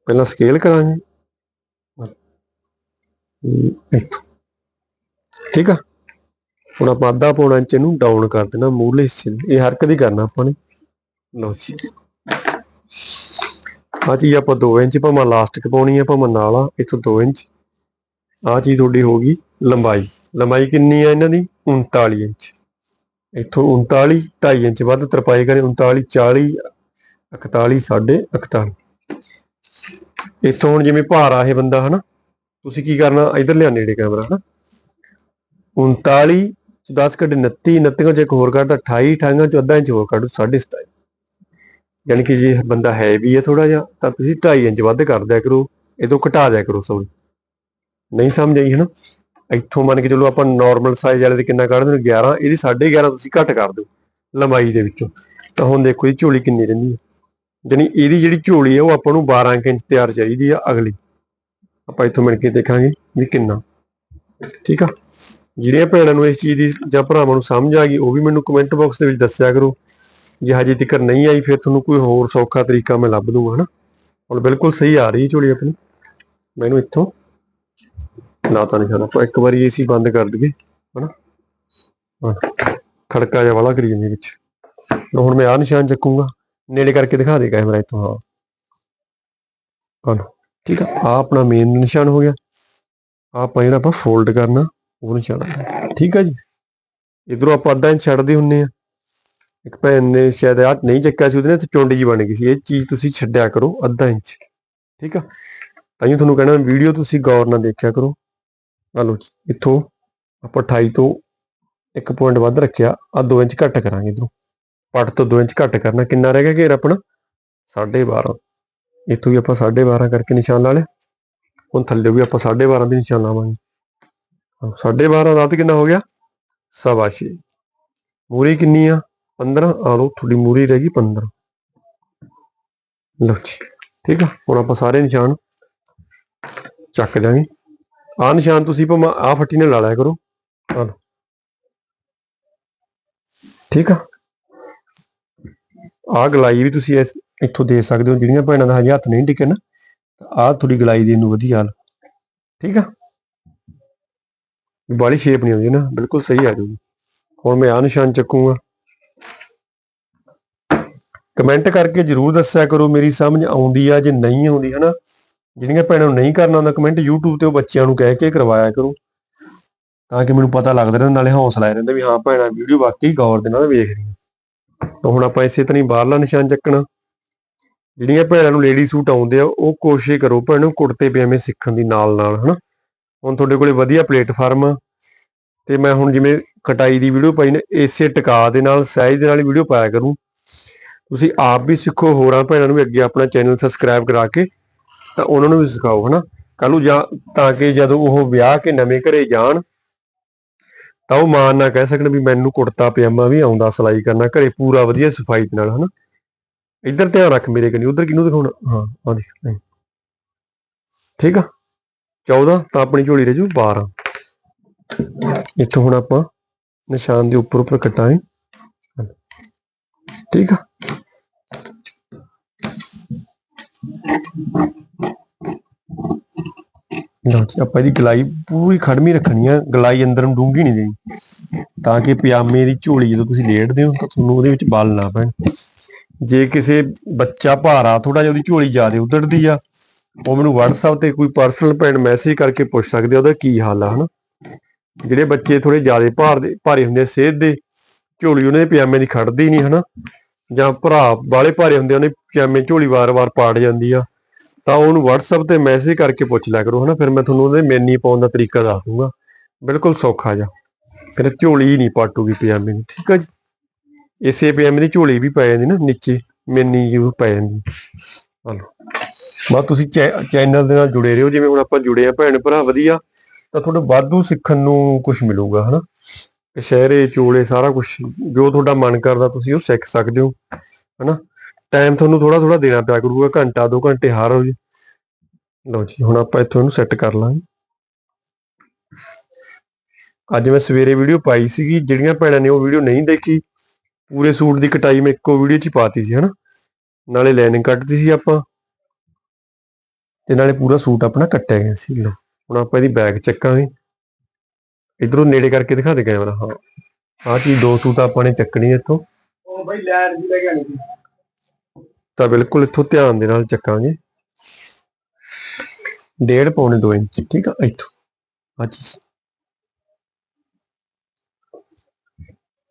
ਪਹਿਲਾਂ ਸਕੇਲ ਕਰਾਂਗੇ। ਇੱਥੋਂ। ਠੀਕ ਆ? ਹੁਣ ਆਪਾਂ ਅੱਧਾ ਪੌਣਾ ਇੰਚ ਇਹਨੂੰ ਡਾਊਨ ਕਰ ਦੇਣਾ, ਮੂਹਰਲੇ ਹਿੱਸੇ ਨੂੰ। ਇਹ ਹਰਕਤ ਹੀ ਕਰਨਾ ਆਪਾਂ ਨੇ। ਲਓ ਜੀ। ਆ ਚੀਜ਼ ਆਪਾਂ 2 ਇੰਚ, ਭਾਵੇਂ ਲਾਸਟਿਕ ਪਾਉਣੀ ਆ, ਭਾਵੇਂ ਨਾਲ ਆ, ਇੱਥੋਂ 2 ਇੰਚ। ਆ ਚੀਜ਼ ਤੁਹਾਡੀ ਹੋ ਗਈ ਲੰਬਾਈ। ਲੰਬਾਈ ਕਿੰਨੀ ਆ ਇਹਨਾਂ ਦੀ? 39 ਇੰਚ। ਇੱਥੋਂ 39 2.5 ਇੰਚ ਵੱਧ ਤਰਪਾਈ ਕਰੇ 39 40 41 ਸਾਢੇ 41 ਇੱਥੋਂ ਹੁਣ ਜਿਵੇਂ ਭਾਰ ਆ ਇਹ ਬੰਦਾ, ਹਨਾ? ਤੁਸੀਂ ਕੀ ਕਰਨਾ? ਇਧਰ ਲਿਆ ਨੇੜੇ ਕੈਮਰਾ, ਹਨਾ? 39 ਚ 10 ਕੱਢ 29 29 ਚ ਇੱਕ ਹੋਰ ਕੱਢ 28 28 ਚ ਅੱਧਾ ਇੰਚ ਹੋਰ ਕੱਢ 27 ਯਾਨੀ ਕਿ ਜੇ ਬੰਦਾ ਹੈ ਵੀ ਹੈ ਥੋੜਾ ਜਿਹਾ, ਤਾਂ ਤੁਸੀਂ 2.5 ਇੰਚ ਵੱਧ ਕਰ ਦਿਆ ਕਰੋ ਇਹ ਤੋਂ ਘਟਾ ਦਿਆ ਕਰੋ ਸੌਰੀ ਨਹੀਂ ਸਮਝ ਆਈ, ਹਨਾ? ਇੱਥੋਂ ਮੰਨ ਕੇ ਚਲੋ ਆਪਾਂ ਨਾਰਮਲ ਸਾਈਜ਼ ਵਾਲੇ ਦੇ ਕਿੰਨਾ ਕੱਢਦੇ ਨੇ 11 ਇਹਦੀ 11.5 ਤੁਸੀਂ ਘੱਟ ਕਰ ਦਿਓ ਲੰਬਾਈ ਦੇ ਵਿੱਚੋਂ। ਤਾਂ ਹੁਣ ਦੇਖੋ ਇਹ ਝੋਲੀ ਕਿੰਨੀ ਰਹਿੰਦੀ ਹੈ। ਜਾਣੀ ਇਹਦੀ ਜਿਹੜੀ ਝੋਲੀ ਹੈ, ਉਹ ਆਪਾਂ ਨੂੰ 12 ਕੁ ਇੰਚ ਤਿਆਰ ਚਾਹੀਦੀ ਆ ਅਗਲੀ। ਆਪਾਂ ਇੱਥੋਂ ਮਿਲ ਕੇ ਦੇਖਾਂਗੇ ਵੀ ਕਿੰਨਾ। ਠੀਕ ਆ? ਜਿਹੜੀਆਂ ਭੈਣਾਂ ਨੂੰ ਇਸ ਚੀਜ਼ ਦੀ ਜਾਂ ਭਰਾਵਾਂ ਨੂੰ ਸਮਝ ਆ ਗਈ, ਉਹ ਵੀ ਮੈਨੂੰ ਕਮੈਂਟ ਬਾਕਸ ਦੇ ਵਿੱਚ ਦੱਸਿਆ ਕਰੋ। ਜੇ ਹਜੇ ਤੱਕ ਨਹੀਂ ਆਈ, ਫਿਰ ਤੁਹਾਨੂੰ ਕੋਈ ਹੋਰ ਸੌਖਾ ਤਰੀਕਾ ਮੈਂ ਲੱਭ ਦੂੰਗਾ, ਹਨਾ? ਹੁਣ ਬਿਲਕੁਲ ਸਹੀ ਆ ਰਹੀ ਝੋਲੀ ਆਪਣੀ। ਮੈਨੂੰ ਇੱਥੋਂ ਲਾਤਾ ਨਹੀਂ ਖਾਣਾ ਆਪਾਂ ਇੱਕ ਵਾਰੀ ਏਸੀ ਬੰਦ ਕਰ ਦਈਏ, ਹਨਾ? ਖੜਕਾ ਜਿਹਾ ਵਾਲਾ ਕਰੀ ਜਾਂਦੀ ਵਿੱਚ। ਲਓ ਹੁਣ ਮੈਂ ਆ ਨਿਸ਼ਾਨ ਚੱਕੂੰਗਾ। ਨੇੜੇ ਕਰਕੇ ਦਿਖਾ ਦੇ ਕੈਮਰਾ ਇੱਥੋਂ, ਹਾਂ। ਹਾਂ ਠੀਕ ਆ। ਆ ਆਪਣਾ ਮੇਨ ਨਿਸ਼ਾਨ ਹੋ ਗਿਆ। ਆਪਾਂ ਜਿਹੜਾ ਆਪਾਂ ਫੋਲਡ ਕਰਨਾ, ਉਹ ਨਿਸ਼ਾਨ ਠੀਕ ਆ ਜੀ? ਇਧਰੋਂ ਆਪਾਂ ਅੱਧਾ ਇੰਚ ਛੱਡਦੇ ਹੁੰਨੇ ਆ। ਇੱਕ ਭੈਣ ਨੇ ਸ਼ਾਇਦ ਆ ਨਹੀਂ ਚੱਕਿਆ ਸੀ ਉਹਦੇ ਨਾਲ ਤੇ ਚੁੰਡ ਜੀ ਬਣ ਗਈ ਸੀ ਇਹ ਚੀਜ਼ ਤੁਸੀਂ ਛੱਡਿਆ ਕਰੋ ਅੱਧਾ ਇੰਚ ਠੀਕ ਆ? ਤਾਂ ਹੀ ਤੁਹਾਨੂੰ ਕਹਿਣਾ ਵੀਡੀਓ ਤੁਸੀਂ ਗੌਰ ਨਾਲ ਦੇਖਿਆ ਕਰੋ। ਆ ਲਓ ਜੀ ਇੱਥੋਂ ਆਪਾਂ 28 ਤੋਂ ਇੱਕ ਪੁਆਇੰਟ ਵੱਧ ਰੱਖਿਆ ਆ 2 ਇੰਚ ਘੱਟ ਕਰਾਂਗੇ ਇਧਰੋਂ। ਪੱਟ ਤੋਂ 2 ਇੰਚ ਘੱਟ ਕਰਨਾ ਕਿੰਨਾ ਰਹਿ ਗਿਆ ਘੇਰ ਆਪਣਾ? 12.5 ਇੱਥੋਂ ਵੀ ਆਪਾਂ 12.5 ਕਰਕੇ ਨਿਸ਼ਾਨ ਲਾ ਲਿਆ। ਹੁਣ ਥੱਲੇ ਵੀ ਆਪਾਂ 12.5 ਦੇ ਨਿਸ਼ਾਨ ਲਾਵਾਂਗੇ। ਹਾਂ, 12.5 ਦਾ ਤੇ ਕਿੰਨਾ ਹੋ ਗਿਆ? ਸਵਾ ਛੇ। ਮੂਰੀ ਕਿੰਨੀ ਆ? 15 ਆ ਲਓ, ਤੁਹਾਡੀ ਮੂਰੀ ਰਹਿ ਗਈ 15 ਲਓ ਜੀ, ਠੀਕ ਆ, ਹੁਣ ਆਪਾਂ ਸਾਰੇ ਨਿਸ਼ਾਨ ਚੱਕ ਜਾਾਂਗੇ ਆ ਨਿਸ਼ਾਨ ਤੁਸੀਂ ਭਾਵੇਂ ਆ ਫੱਟੀ ਨਾਲ ਲਾ ਲਿਆ ਕਰੋ। ਆ ਲਓ। ਠੀਕ ਆ। ਆ ਗਲਾਈ ਵੀ ਤੁਸੀਂ ਇਸ, ਇੱਥੋਂ ਦੇ ਸਕਦੇ ਹੋ, ਜਿਹੜੀਆਂ ਭੈਣਾਂ ਦਾ ਹਜੇ ਹੱਥ ਨਹੀਂ ਟਿਕੇ ਨਾ। ਆ ਥੋੜੀ ਗਲਾਈ ਦੀ ਨੂੰ ਵਧੀਆ ਹਾਲ। ਠੀਕ ਆ। ਬਾਲੀ ਸ਼ੇਪ ਨਹੀਂ ਆਉਂਦੀ ਨਾ, ਬਿਲਕੁਲ ਸਹੀ ਆ ਜਾਊਗੀ। ਹੁਣ ਮੈਂ ਆ ਨਿਸ਼ਾਨ ਚੱਕੂਗਾ। ਕਮੈਂਟ ਕਰਕੇ ਜਰੂਰ ਦੱਸਿਆ ਕਰੋ, ਮੇਰੀ ਸਮਝ ਆਉਂਦੀ ਆ ਜੇ ਨਹੀਂ ਆਉਂਦੀ, ਹਨਾ? ਜਿਹੜੀਆਂ ਭੈਣਾਂ ਨੂੰ ਨਹੀਂ ਕਰਨਾ ਆਉਂਦਾ ਕਮੈਂਟ, YouTube ਤੇ ਉਹ ਬੱਚਿਆਂ ਨੂੰ ਕਹਿ ਕੇ ਕਰਵਾਇਆ ਕਰੋ। ਤਾਂ ਕਿ ਮੈਨੂੰ ਪਤਾ ਲੱਗਦਾ ਰਹਿੰਦਾ, ਨਾਲੇ ਹੌਸਲਾ ਰਹਿੰਦਾ ਵੀ ਹਾਂ, ਭੈਣਾਂ ਵੀਡੀਓ ਵਾਕਈ ਗੌਰ ਦੇ ਨਾਲ ਵੇਖ ਰਹੀਆਂ। ਤਾਂ ਹੁਣ ਆਪਾਂ ਇਸੇ ਤਰ੍ਹਾਂ ਹੀ ਬਾਹਰਲਾ ਨਿਸ਼ਾਨ ਚੱਕਣਾ। ਜਿਹੜੀਆਂ ਭੈਣਾਂ ਨੂੰ ਲੇਡੀ ਸੂਟ ਆਉਂਦੇ ਆ, ਉਹ ਕੋਸ਼ਿਸ਼ ਕਰੋ ਭੈਣ ਨੂੰ ਕੁੜਤੇ ਪਜਾਮੇ ਸਿੱਖਣ ਦੀ ਨਾਲ ਨਾਲ ਹਨਾ? ਹੁਣ ਤੁਹਾਡੇ ਕੋਲੇ ਵਧੀਆ ਪਲੇਟਫਾਰਮ ਆ। ਤੇ ਮੈਂ ਹੁਣ ਜਿਵੇਂ ਕਟਾਈ ਦੀ ਵੀਡੀਓ ਪਾਈ ਨਾ, ਇਸੇ ਟਿਕਾ ਦੇ ਨਾਲ ਸਾਈਜ਼ ਦੇ ਨਾਲ ਵੀਡੀਓ ਪਾਇਆ ਕਰੂੰ। ਤੁਸੀਂ ਆਪ ਵੀ ਸਿੱਖੋ, ਹੋਰਾਂ ਭੈਣਾਂ ਨੂੰ ਵੀ ਅੱਗੇ ਆਪਣਾ ਚੈਨਲ ਸਬਸਕ੍ਰਾਈਬ ਕਰਾ ਕੇ ਤਾਂ ਉਹਨਾਂ ਨੂੰ ਵੀ ਸਿਖਾਓ, ਹਨਾ? ਕੱਲ ਨੂੰ ਜਾਂ ਤਾਂ ਕਿ ਜਦੋਂ ਉਹ ਵਿਆਹ ਕੇ ਨਵੇਂ ਘਰੇ ਜਾਣ, ਤਾਂ ਉਹ ਮਾਨ ਨਾ ਕਹਿ ਸਕਣ ਵੀ ਮੈਨੂੰ ਕੁੜਤਾ, ਪਜਾਮਾ ਵੀ ਆਉਂਦਾ, ਸਿਲਾਈ ਕਰਨਾ, ਘਰੇ ਪੂਰਾ ਵਧੀਆ ਸਫ਼ਾਈ ਦੇ ਨਾਲ, ਹਨਾ? ਇੱਧਰ ਧਿਆਨ ਰੱਖ ਮੇਰੇ ਕਨੀ, ਉਧਰ ਕਿਹਨੂੰ ਦਿਖਾਉਣਾ? ਹਾਂ ਆ ਦੇਖ, ਨਹੀਂ। ਠੀਕ ਆ? 14 ਤਾਂ ਆਪਣੀ ਝੋਲੀ ਰਹਿ ਜੂ 12 ਇੱਥੋਂ ਹੁਣ ਆਪਾਂ ਨਿਸ਼ਾਨ ਦੇ ਉੱਪਰ ਉੱਪਰ ਕਟਾਂਗੇ। ਠੀਕ ਆ? ਲਓ ਜੀ, ਆਪਾਂ ਇਹਦੀ ਗਲਾਈ ਪੂਰੀ ਖੜਮੀ ਰੱਖਣੀ ਆ, ਗਲਾਈ ਅੰਦਰ ਨੂੰ ਡੂੰਗੀ ਨਹੀਂ ਦੇਣੀ। ਤਾਂ ਕਿ ਪਜਾਮੇ ਦੀ ਝੋਲੀ ਜਦੋਂ ਤੁਸੀਂ ਲੇਟਦੇ ਹੋ ਤਾਂ ਤੁਹਾਨੂੰ ਉਹਦੇ ਵਿੱਚ ਬਲ ਨਾ ਪੈਣ। ਜੇ ਕਿਸੇ ਬੱਚਾ ਭਾਰਾ ਥੋੜਾ ਜਿਹਾ ਉਹਦੀ ਝੋਲੀ ਜ਼ਿਆਦਾ ਉਧੜਦੀ ਆ, ਉਹ ਮੈਨੂੰ WhatsApp ਤੇ ਕੋਈ ਪਰਸਨਲ ਭੈਣ ਮੈਸੇਜ ਕਰਕੇ ਪੁੱਛ ਸਕਦੇ ਆ, ਉਹਦਾ ਕੀ ਹਾਲ ਆ, ਹਨਾ? ਜਿਹੜੇ ਬੱਚੇ ਥੋੜੇ ਜ਼ਿਆਦਾ ਭਾਰ ਦੇ ਭਾਰੇ ਹੁੰਦੇ ਆ, ਸਿਹਤ ਦੇ, ਝੋਲੀ ਉਹਨਾਂ ਦੇ ਪਜਾਮੇ ਦੀ ਖੜਦੀ ਨਹੀਂ, ਹਨਾ? ਜਾਂ ਭਰਾ ਬਾਲੇ ਭਾਰੇ ਹੁੰਦੇ ਉਹਨੇ ਪਜਾਮੇ ਝੋਲੀ ਵਾਰ-ਵਾਰ ਪਾੜ ਜਾਂਦੀ ਆ, ਤਾਂ ਉਹਨੂੰ WhatsApp ਤੇ ਮੈਸੇਜ ਕਰਕੇ ਪੁੱਛ ਲਿਆ ਕਰੋ, ਹਨਾ, ਫਿਰ ਮੈਂ ਤੁਹਾਨੂੰ ਉਹਦੇ ਮੈਨੀ ਪਾਉਣ ਦਾ ਤਰੀਕਾ ਦੱਸ ਦੂੰਗਾ। ਬਿਲਕੁਲ ਸੌਖਾ ਜਿਹਾ ਫਿਰ ਝੋਲੀ ਨਹੀਂ ਪਾਟੂਗੀ ਪਜਾਮੇ ਨੂੰ ਠੀਕ ਆ ਜੀ? ਇਸੇ ਪਜਾਮੇ ਦੀ ਝੋਲੀ ਵੀ ਪੈ ਜਾਂਦੀ ਨਾ, ਨੀਚੇ ਮੈਨੀ ਜੀ ਪੈ ਜਾਂਦੀ। ਹਲੋ, ਬਸ ਤੁਸੀਂ ਚੈਨਲ ਦੇ ਨਾਲ ਜੁੜੇ ਰਹੋ, ਜਿਵੇਂ ਹੁਣ ਆਪਾਂ ਜੁੜੇ ਆ ਭੈਣ ਭਰਾ ਵਧੀਆ, ਤਾਂ ਤੁਹਾਨੂੰ ਵਾਧੂ ਸਿੱਖਣ ਨੂੰ ਕੁਝ ਮਿਲੂਗਾ, ਹਨਾ? ਕਸ਼ਹਿਰੇ, ਚੋਲੇ, ਸਾਰਾ ਕੁਝ ਜੋ ਤੁਹਾਡਾ ਮਨ ਕਰਦਾ ਤੁਸੀਂ ਉਹ ਸਿੱਖ ਸਕਦੇ ਹੋ, ਹਨਾ? ਟਾਈਮ ਤੁਹਾਨੂੰ ਥੋੜਾ ਥੋੜਾ ਦੇਣਾ ਪਿਆ ਕਰੂਗਾ, ਘੰਟਾ, ਦੋ ਘੰਟੇ, ਹਰ ਰੋਜ਼। ਲਓ ਜੀ, ਹੁਣ ਆਪਾਂ ਇੱਥੋਂ ਇਹਨੂੰ ਸੈੱਟ ਕਰ ਲਾਂਗੇ। ਅੱਜ ਮੈਂ ਸਵੇਰੇ ਵੀਡੀਓ ਪਾਈ ਸੀਗੀ, ਜਿਹੜੀਆਂ ਭੈਣਾਂ ਨੇ ਉਹ ਵੀਡੀਓ ਨਹੀਂ ਦੇਖੀ। ਪੂਰੇ ਸੂਟ ਦੀ ਕਟਾਈ ਮੈਂ ਇੱਕੋ ਵੀਡੀਓ 'ਚ ਹੀ ਪਾਤੀ ਸੀ, ਹਨਾ? ਨਾਲੇ ਲਾਈਨਿੰਗ ਕੱਟਦੀ ਸੀ ਆਪਾਂ। ਤੇ ਨਾਲੇ ਪੂਰਾ ਸੂਟ ਆਪਣਾ ਕੱਟਿਆ ਗਿਆ ਸੀ, ਲਓ। ਹੁਣ ਆਪਾਂ ਇਹਦੀ ਬੈਗ ਚੱਕਾਂਗੇ। ਇਧਰੋਂ ਨੇੜੇ ਕਰਕੇ ਦਿਖਾ ਦੇ ਕੈਮਰਾ ਹਾਂ। ਆਹ ਚੀਜ਼ ਦੋ ਸੂਟ ਆਪਾਂ ਨੇ ਚੱਕਣੀ ਇੱਥੋਂ। ਉਹ ਬਈ ਲੈਟ ਵੀ ਲੈ ਕੇ ਆਣੀ ਤਾਂ ਬਿਲਕੁਲ ਇੱਥੋਂ ਧਿਆਨ ਦੇ ਨਾਲ ਚੱਕਾਂਗੇ। ਡੇਢ ਪੌਣੇ 2 ਇੰਚ ਠੀਕ ਆ ਇੱਥੋਂ। ਆ ਚੀਜ਼।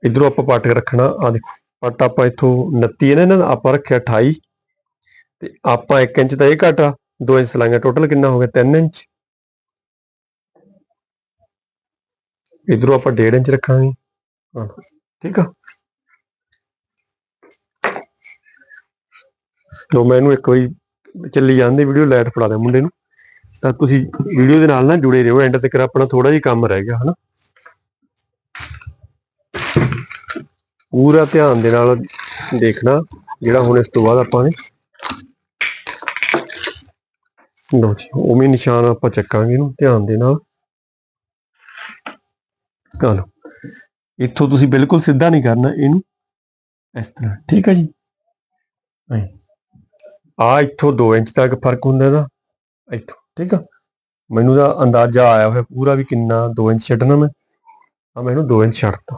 ਇਧਰੋਂ ਆਪਾਂ ਪੱਟ ਰੱਖਣਾ ਆ ਦੇਖੋ ਪੱਟ ਆਪਾਂ ਇੱਥੋਂ 29 ਹੈ ਨਾ ਇਹਨਾਂ ਦਾ ਆਪਾਂ ਰੱਖਿਆ 28 ਤੇ ਆਪਾਂ 1 ਇੰਚ ਦਾ ਇਹ ਘਟਾ 2 ਇੰਚ ਲਾਂਗੇ ਟੋਟਲ ਕਿੰਨਾ ਹੋ ਗਿਆ? 3 ਇੰਚ। ਇਧਰੋਂ ਆਪਾਂ 1.5 ਇੰਚ ਰੱਖਾਂਗੇ। ਠੀਕ ਆ? ਲੋ ਮੈਂ ਇਹਨੂੰ ਇੱਕ ਵਾਰੀ ਚੱਲੀ ਜਾਂਦੀ ਵੀਡੀਓ ਲਾਈਟ ਫੜਾ ਦੇ ਮੁੰਡੇ ਨੂੰ। ਤਾਂ ਤੁਸੀਂ ਵੀਡੀਓ ਦੇ ਨਾਲ ਨਾ ਜੁੜੇ ਰਹੋ ਐਂਡ ਤੱਕ ਆਪਣਾ ਥੋੜਾ ਜਿਹਾ ਕੰਮ ਰਹਿ ਗਿਆ, ਹਨਾ? ਪੂਰਾ ਧਿਆਨ ਦੇ ਨਾਲ ਦੇਖਣਾ, ਜਿਹੜਾ ਹੁਣ ਇਸ ਤੋਂ ਬਾਅਦ ਆਪਾਂ ਨੇ। ਲੋ ਜੀ, ਉਵੇਂ ਨਿਸ਼ਾਨ ਆਪਾਂ ਚੱਕਾਂਗੇ ਇਹਨੂੰ ਧਿਆਨ ਦੇ ਨਾਲ। ਚਲੋ। ਇੱਥੋਂ ਤੁਸੀਂ ਬਿਲਕੁਲ ਸਿੱਧਾ ਨਹੀਂ ਕਰਨਾ ਇਹਨੂੰ। ਇਸ ਤਰ੍ਹਾਂ, ਠੀਕ ਹੈ ਜੀ? ਆ ਇੱਥੋਂ 2 ਇੰਚ ਤੱਕ ਫ਼ਰਕ ਹੁੰਦਾ ਇਹਦਾ। ਇੱਥੋਂ, ਠੀਕ ਆ? ਮੈਨੂੰ ਦਾ ਅੰਦਾਜ਼ਾ ਆਇਆ ਹੋਇਆ ਪੂਰਾ ਵੀ ਕਿੰਨਾ 2 ਇੰਚ ਛੱਡਣਾ ਮੈਂ। ਆ ਮੈਨੂੰ 2 ਇੰਚ ਛੱਡਤਾ।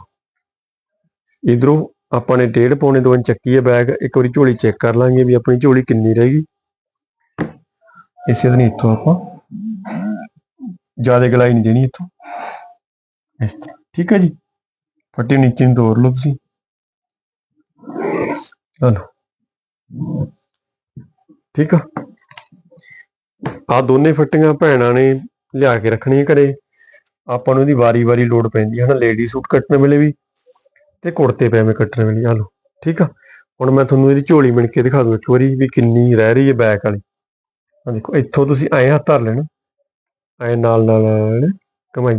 ਇਧਰੋਂ ਆਪਾਂ ਨੇ ਡੇਢ ਪੌਣੇ 2 ਇੰਚ ਚੱਕੀ ਹੈ ਬੈਗ। ਇੱਕ ਵਾਰੀ ਝੋਲੀ ਚੈੱਕ ਕਰ ਲਾਂਗੇ ਵੀ ਆਪਣੀ ਝੋਲੀ ਕਿੰਨੀ ਰਹੇਗੀ ਇਸੇ ਤਰ੍ਹਾਂ ਇੱਥੋਂ ਆਪਾਂ। ਜ਼ਿਆਦਾ ਗਲਾਈ ਨਹੀਂ ਦੇਣੀ ਇੱਥੋਂ। ਇਸ ਤਰ੍ਹਾਂ ਠੀਕ ਹੈ ਜੀ। ਫੱਟੀ ਨੀਚੇ ਨੂੰ ਤੋਰ ਲਓ ਤੁਸੀਂ। ਚਲੋ। ਠੀਕ ਆ। ਆ ਦੋਨੇ ਫੱਟੀਆਂ ਭੈਣਾਂ ਨੇ ਲਿਆ ਕੇ ਰੱਖਣੀਆਂ ਘਰੇ। ਆਪਾਂ ਨੂੰ ਇਹਦੀ ਵਾਰੀ-ਵਾਰੀ ਲੋੜ ਪੈਂਦੀ ਹੈ ਹਨਾ ਲੇਡੀ ਸੂਟ ਕੱਟਣ ਵੇਲੇ ਵੀ ਤੇ ਕੁੜਤੇ ਪਜਾਮੇ ਕੱਟਣ ਵੇਲੇ। ਆ ਲਓ। ਠੀਕ ਆ। ਹੁਣ ਮੈਂ ਤੁਹਾਨੂੰ ਇਹਦੀ ਝੋਲੀ ਮਿਣ ਕੇ ਦਿਖਾ ਦੂੰ ਇੱਕ ਵਾਰੀ ਵੀ ਕਿੰਨੀ ਰਹਿ ਰਹੀ ਹੈ ਬੈਕ ਵਾਲੀ। ਆ ਦੇਖੋ, ਇੱਥੋਂ ਤੁਸੀਂ ਐਂ ਹੱਥ ਧਰ ਲੈਣਾ। ਐਂ ਨਾਲ ਨਾਲ ਕਮਾਈ